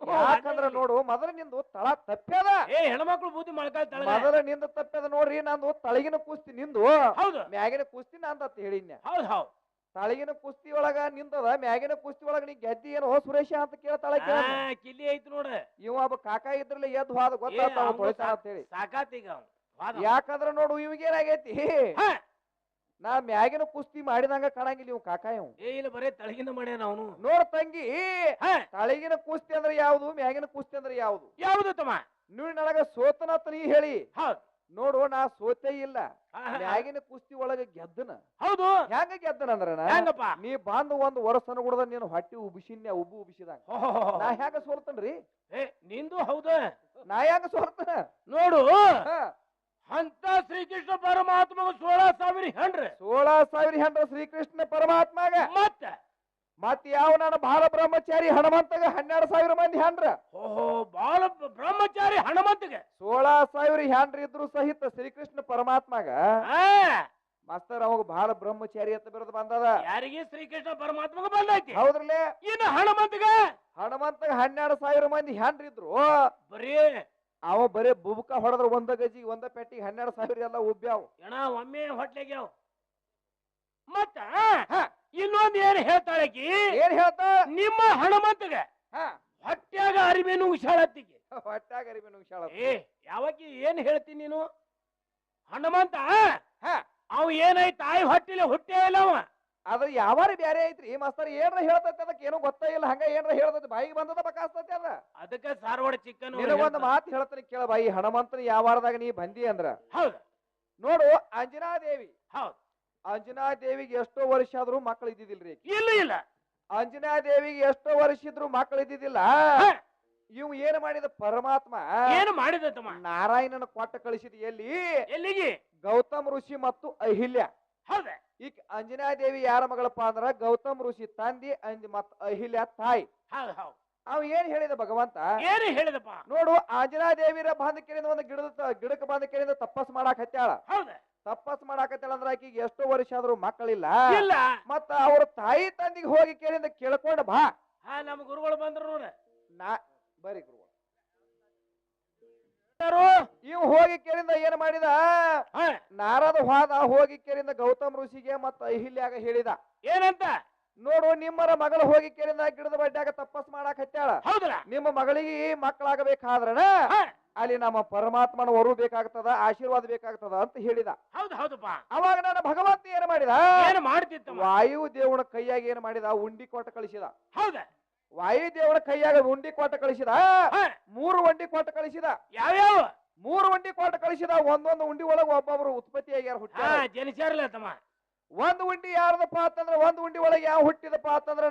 ಯಾಕಂದ್ರ ನೋಡು ಮೊದಲ ನಿಂದು ತಳ ತಪ್ಪ್ಯದ. ಏ ಹೆಣ್ಮಕ್ಳು ಬೂದಿ ಮೊಳಕಾಲ್ ಮೊದಲ ನಿಂದ ತಪ್ಪದ ನೋಡ್ರಿ ನಂದು ತಳಗಿನ ಕುಸ್ತಿ ನಿಂದು. ಹೌದು. ಮ್ಯಾಗಿನ ಕುಸ್ತಿ ನಂದ ಹೇಳಿನ್ಯ ಹೌದು ಹೌದು. ತಳಗಿನ ಕುಸ್ತಿ ಒಳಗ ನಿಂದದ ಮ್ಯಾಗಿನ ಕುಸ್ತಿ ಒಳಗ ನೀ ಗೆದ್ದಿ ಏನೋ ಸುರೇಶ ಅಂತ ಕೇಳ್ತಾಳ ಕೇಳ ತಳ ಕಿಲ್ಲಿ ಐತಿ ನೋಡ. ಇವ ಒಬ್ಬ ಕಾಕ ಇದ್ರಲ್ಲಿ ಎದ್ದು ಹೋದ ಗೊತ್ತಾಗ್ತಾವ ಅಂತ ಹೇಳಿ. ಸಾಕಾತೀಗ. ಯಾಕಂದ್ರ ನೋಡು ಇವ್ಗೇನಾಗೈತಿ? ಹ, ನಾ ಮ್ಯಾಗಿನ ಕುಸ್ತಿ ಮಾಡಿದಂಗ ಕಾಣಂಗಿಲ್ಲ ಇವ್ ಕಾಕ ಇವ್. ಏ ಇಲ್ಲ ಬರೇ ತಳಗಿನ ಮಾಡ್ಯಾನ ಅವನು. ನೋಡ್ ತಂಗಿ ಹಾ. ತಳಗಿನ ಕುಸ್ತಿ ಅಂದ್ರೆ ಯಾವ್ದು ಮ್ಯಾಗಿನ ಕುಸ್ತಿ ಅಂದ್ರೆ ಯಾವ್ದು? ಯಾವುದು ತಮ್ಮ? ನೀವು ನನಗ ಸೋತನಾತ ನೀ ಹೇಳಿ. ಹೌದು. ನೋಡು ನಾ ಸೋತೆ ಇಲ್ಲ. ಹ, ಹ, ಹ. ಮ್ಯಾಗಿನ ಕುಸ್ತಿ ಒಳಗ ಗೆದ್ದನ. ಹೌದು. ಹೆಂಗ ಗೆದ್ದನ ಅಂದ್ರ ಹೆಂಗಪ್ಪ? ನೀ ಬಂದು ಒಂದ್ ವರ್ಷ ಅನ್ಗುಡ್ದ ನೀನು ಹೊಟ್ಟಿ ಉಬಿಸಿನ್ಯ ಉಬ್ಬು ಉಬಿಸಿದಂಗ. ನಾ ಹ್ಯಾಂಗ ಸೋಲ್ತನ್ರಿ? ಏ ನಿಂದು ಹೌದು. ನಾ ಹ್ಯಾಂಗ ಸೋಲ್ತನ? ನೋಡು. ಹ. ಅಂತ ಶ್ರೀಕೃಷ್ಣ ಪರಮಾತ್ಮಗ ಸೋಳ ಸಾವಿರ ಹೆಣ್ರಿ. ಸೋಳ ಸಾವಿರ ಹೆಂಡ್ರ ಶ್ರೀಕೃಷ್ಣ ಪರಮಾತ್ಮಗ. ಮತ್ತ? ಮತ್ ಯಾವ ನಾನು ಬಾಲ ಬ್ರಹ್ಮಚಾರಿ ಹನುಮಂತಗ ಹನ್ನೆರಡು ಸಾವಿರ ಮಂದಿ ಹೆಂಡ್ರ ಓಹೋ ಬಾಲ ಬ್ರಹ್ಮಚಾರಿ ಹನುಮಂತಗೆ? ಸೋಳ ಸಾವಿರ ಹೆಂಡ್ರ ಇದ್ರು ಸಹಿತ ಶ್ರೀಕೃಷ್ಣ ಪರಮಾತ್ಮಗ. ಆ, ಮಾಸ್ತರ್ ಅವಾಗ ಬಾಲ ಬ್ರಹ್ಮಚಾರಿ ಅಂತ ಬಿರೋದು ಬಂದದ. ಯಾರಿಗೆ ಶ್ರೀಕೃಷ್ಣ ಪರಮಾತ್ಮಗ ಬಂದೈತಿ? ಹೌದ್ರಲ್ಲೇ? ಇನ್ನು ಹನುಮಂತಗ? ಹನುಮಂತಗ ಹನ್ನೆರಡು ಸಾವಿರ ಮಂದಿ ಹೆಂಡ್ರ ಇದ್ರು ಬರೀ ಅವ ಬರೀ ಬುಬುಕ ಹೊಡೆದ್ರ ಒಂದ ಗಜಿಗೆ ಒಂದ ಪೆಟ್ಟಿಗೆ ಹನ್ನೆರಡು ಸಾವಿರ ಎಲ್ಲ ಉಬ್ಬ್ಯಾವ ಎಣ ಒಮ್ಮೆ ಹೊಟ್ಲೆಗ್ಯಾವ ಮತ್ತ ಹ. ಇನ್ನೊಂದ್ ಏನ್ ಹೇಳ್ತಾಳಕಿ ಏನ್ ಹೇಳ್ತಾ? ನಿಮ್ಮ ಹನುಮಂತಗೆ ಹ. ಹೊಟ್ಯಾಗ ಅರಿಮೇನು ಉಷಾಳತ್ತಿಗೆ (laughs) ಹೊಟ್ಯಾಗ ಅರಿವಿ ನುಂಗ್ಸ್ಯಾಳ. ಏ ಯಾವಾಕಿ ಏನ್ ಹೇಳ್ತೀನಿ ನೀನು? ಹನುಮಂತ ಹ. ಅವ್ ಏನೈತಿ ತಾಯಿ ಹೊಟ್ಟಿಲೆ ಹುಟ್ಟೇ ಇಲ್ಲ ಅವ. ಅದ್ರ ಯಾವಾರ ಬ್ಯಾರೆ ಐತ್ರಿ. ಮಾಸ್ತರ್ ಏನ್ರ ಹೇಳ್ತೈತಿ ಅದಕ್ಕೆ ಏನೋ ಗೊತ್ತೇ ಇಲ್ಲ. ಹಂಗ ಏನ್ರ ಹೇಳ್ತೈತಿ. ಬಾಯಿಗೆ ಬಂದದ ಬಕಾಸ್ತೈತಿ ಅದ. ಅದಕ್ಕೆ ಸಾರವಾಡ ಚಿಕ್ಕನ್ ನಿನಗೊಂದು ಮಾತು ಹೇಳ್ತೀನಿ ಕೇಳ ಬಾಯಿ. ಹನುಮಂತನ ಯಾವಾರದಾಗ ನೀ ಬಂದಿ ಅಂದ್ರ. ಹೌದು. ನೋಡು ಅಂಜನಾದೇವಿ. ಹೌದು. ಅಂಜನಾ ದೇವಿಗೆ ಎಷ್ಟೋ ವರ್ಷ ಆದ್ರೂ ಮಕ್ಳು ಇದ್ದಿದ್ದಿಲ್ರಿ ಇಲ್ಲ ಇಲ್ಲ. ಅಂಜನಾದೇವಿಗೆ ಎಷ್ಟೋ ವರ್ಷ ಇದ್ರು ಮಕ್ಳು ಇದ್ದಿದ್ದಿಲ್ಲ. ಇವ್ ಏನ್ ಮಾಡಿದ ಪರಮಾತ್ಮ? ಏನು ಮಾಡಿದ ನಾರಾಯಣನ ಕೊಟ್ಟ ಕಳಿಸಿದ ಎಲ್ಲಿ? ಎಲ್ಲಿಗೆ? ಗೌತಮ್ ಋಷಿ ಮತ್ತು ಅಹಿಲ್ಯ. ಹೌದ. ಈಗ ಅಂಜನಾ ದೇವಿ ಯಾರ ಮಗಳಪ್ಪ ಅಂದ್ರ ಗೌತಮ್ ಋಷಿ ತಂದಿ ಅಂಜ್ ಮತ್ ಅಹಿಲ್ಯ ತಾಯಿ. ಹೌದು ಹೌದು. ಅವ ಏನ್ ಹೇಳಿದ ಭಗವಂತ? ಏನು ಹೇಳಿದಪ್ಪ? ನೋಡು ಆಂಜನಾ ದೇವಿರ ಬಂದ ಕೆರೆಯಿಂದ ಒಂದು ಗಿಡದ ಗಿಡಕ್ಕೆ ಬಂದ ಕೆರೆಯಿಂದ ತಪಸ್ ಮಾಡಾಕ್ ಹತ್ಯಾಳ ಹೌದ. ತಪಸ್ ಮಾಡಾಕತ್ತಾಳ ಅಂದ್ರ ಆಕಿಗೆ ಎಷ್ಟೋ ವರ್ಷ ಆದ್ರೂ ಮಕ್ಕಳಿಲ್ಲ. ಇಲ್ಲ. ಮತ್ತ ಅವ್ರ ತಾಯಿ ತಂದಿಗೆ ಹೋಗಿ ಕೇಳಿಂದ ಕೇಳ್ಕೊಂಡ್ ಬಾ. ಹಾ ನಮ್ಮ ಗುರುಗಳು ಬಂದ್ರು ನೋಡ. ನಾ ಬರೀ ಗುರು ಯಾರು ಇವ್ ಹೋಗಿ ಕೇಳಿಂದ ಏನ್ ಮಾಡಿದ? ನಾರದ ಹೋದ ಹೋಗಿ ಕೇಳಿಂದ ಗೌತಮ್ ಋಷಿಗೆ ಮತ್ತ ಅಹಿಲ್ಯಾಗ ಹೇಳಿದ. ಏನಂತ? ನೋಡು ನಿಮ್ಮರ ಮಗಳು ಹೋಗಿ ಕೇಳಿಂದ ಗಿಡದ ಬಡ್ಡ್ಯಾಗ ತಪಸ್ ಮಾಡಾಕ್ ಹತ್ಯಾಳ. ಹೌದಲ್ಲ ನಿಮ್ಮ ಮಗಳಿಗೆ ಮಕ್ಕಳಾಗಬೇಕಾದ್ರ ಅಲ್ಲಿ ನಮ್ಮ ಪರಮಾತ್ಮನ ವರು ಬೇಕಾಗ್ತದ ಆಶೀರ್ವಾದ ಬೇಕಾಗ್ತದ ಅಂತ ಹೇಳಿದ. ಹೌದು ಹೌದಪ್ಪ. ಅವಾಗ ನಾನು ಭಗವಂತ ಏನ್ ಮಾಡಿದ? ಏನು ಮಾಡ್ತಿತ್ತು ವಾಯು ದೇವನ ಕೈಯಾಗಿ ಏನ್ ಮಾಡಿದ? ಉಂಡಿ ಕೊಟ್ಟ ಕಳಿಸಿದ. ಹೌದ? ವಾಯು ದೇವನ ಕೈಯಾಗ ಉಂಡಿ ಕೊಟ್ಟ ಕಳಿಸಿದ ಮೂರು ಒಂಡಿ ಕೊಟ್ಟ ಕಳಿಸಿದ. ಯಾವ್ಯಾವ? ಮೂರು ಒಂಡಿ ಕೊಟ್ಟ ಕಳಿಸಿದ ಒಂದೊಂದು ಉಂಡಿ ಒಳಗ ಒಬ್ಬೊಬ್ರು ಉತ್ಪತ್ತಿ ಆಗ್ಯಾರ ಹುಟ್ಟ ಜನಿಸ್ಯಾರಲ್ಲ ತಮ್ಮ ಒಂದ್ ಉಂಡಿ ಯಾರದಪ್ಪ ಅಂತಂದ್ರ ಒಂದ್ ಉಂಡಿ ಒಳಗ ಯಾವ ಹುಟ್ಟಿದಪ್ಪ ಅಂತಂದ್ರ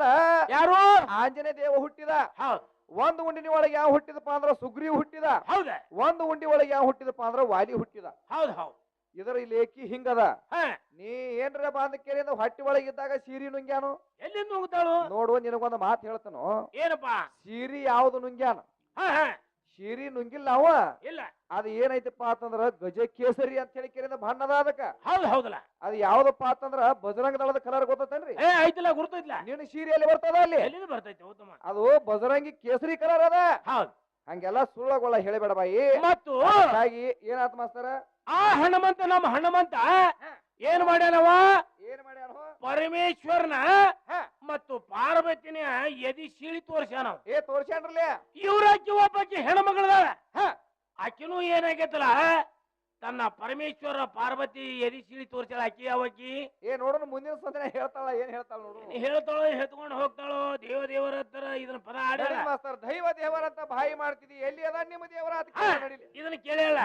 ಯಾರು? ಆಂಜನೇಯ ದೇವ ಹುಟ್ಟಿದ. ಒಂದು ಒಂದ್ ಉಂಡಿನ ಒಳಗೆ ಯಾವ ಹುಟ್ಟಿದಪ್ಪ ಅಂದ್ರ ಸುಗ್ರೀವ್ ಹುಟ್ಟಿದ. ಹೌದ? ಒಂದ್ ಉಂಡಿ ಒಳಗೆ ಯಾವ ಹುಟ್ಟಿದಪ್ಪ ಅಂದ್ರ ವಾಲಿ ಹುಟ್ಟಿದ. ಹೌದು ಹೌದು. ಇದರ ಲೇಖಿ ಹಿಂಗದ? ಹ. ನೀ ಏನ್ರ ಬಾಂಧ ಕೇಳಿದ ಹೊಟ್ಟಿ ಒಳಗೆ ಇದ್ದಾಗ ಸೀರಿ ನುಂಗ್ಯಾನು? ಎಲ್ಲಿಂದ ಹೋಗ್ತಾಳು ನೋಡು ನಿನಗೊಂದು ಮಾತು ಹೇಳ್ತಾನು. ಏನಪ್ಪ? ಸೀರಿ ಯಾವ್ದು ನುಂಗ್ಯಾನು? ಹ ಹ. ಸೀರಿ ನುಂಗಿಲ್ಲ ಅವ? ಇಲ್ಲ. ಅದು ಏನೈತಪ್ಪ ಅಂತಂದ್ರ ಗಜ ಕೇಸರಿ ಅಂತ ಹೇಳಿ ಕೇಳಿದ ಬಣ್ಣದ ಅದಕ್ಕ. ಹೌದು ಹೌದಲ್ಲ. ಅದು ಯಾವ್ದಪ್ಪ ಅಂತಂದ್ರ ಬಜರಂಗ ದಳದ ಕಲರ್ ಗೊತ್ತೇನ್ರಿ ಏ ಐತಿಲ್ಲ ಗುರ್ತೈತಿಲ್ಲ ನೀನು ಸೀರೆಯಲ್ಲಿ ಬರ್ತದ ಅಲ್ಲಿ? ಎಲ್ಲಿಂದ ಬರ್ತೈತಿ ಹೌದಮ್ಮ ಅದು ಬಜರಂಗಿ ಕೇಸರಿ ಕಲರ್ ಅದ. ಹೌದು. ಹಂಗೆಲ್ಲ ಸುಳ್ಳಗೊಳ್ಳ ಹೇಳಬೇಡ ಬಾಯಿ. ಮತ್ತು ಹಾಗಾಗಿ ಏನಾತ ಮಾಸ್ತರ ಆ ಹನುಮಂತ ನಮ್ಮ ಹನುಮಂತ ಏನ್ ಮಾಡ್ಯಾನವ? ಏನ್ ಮಾಡ್ಯಾನು? ಪರಮೇಶ್ವರನ. ಮತ್ತು ಪಾರ್ವತಿನ ಎದಿ ಸೀಳಿ ತೋರ್ಸ್ಯಾನ. ಏ ತೋರ್ಸ್ಯಾನ್ರಲ್ಲ? ಇವ್ರಾಕಿ ಒಬ್ಬಾಕಿ ಹೆಣ್ಮಗಳದಾಳ. ಆಕಿನೂ ಏನಾಗೈತಲ್ಲ ತನ್ನ ಪರಮೇಶ್ವರ ಪಾರ್ವತಿ ಎದಿ ಸೀಳಿ ತೋರ್ಸ್ಯಾಳ ಆಕಿ ಅವಕಿ ಏ ನೋಡೋಣ ಮುಂದಿನ ಸಂದ್ರೆ ಹೇಳ್ತಾಳ ಏನ್ ಹೇಳ್ತಾಳ ನೋಡು. ಹೇಳ್ತಾಳೋ ಹೆತ್ಕೊಂಡು ಹೋಗ್ತಾಳೋ? ದೇವ ದೇವರ ಹತ್ರ ಇದನ್ನ ಪದ ಆಡ ಮಾಸ್ತರ್ ದೈವ ದೇವರಂತ ಬಾಯಿ ಮಾಡ್ತಿದಿ. ಎಲ್ಲಿ ಅದ? ನಿಮ್ಮ ದೇವರ ಅಂತ ಇದನ್ನ ಕೇಳಿಲ್ಲ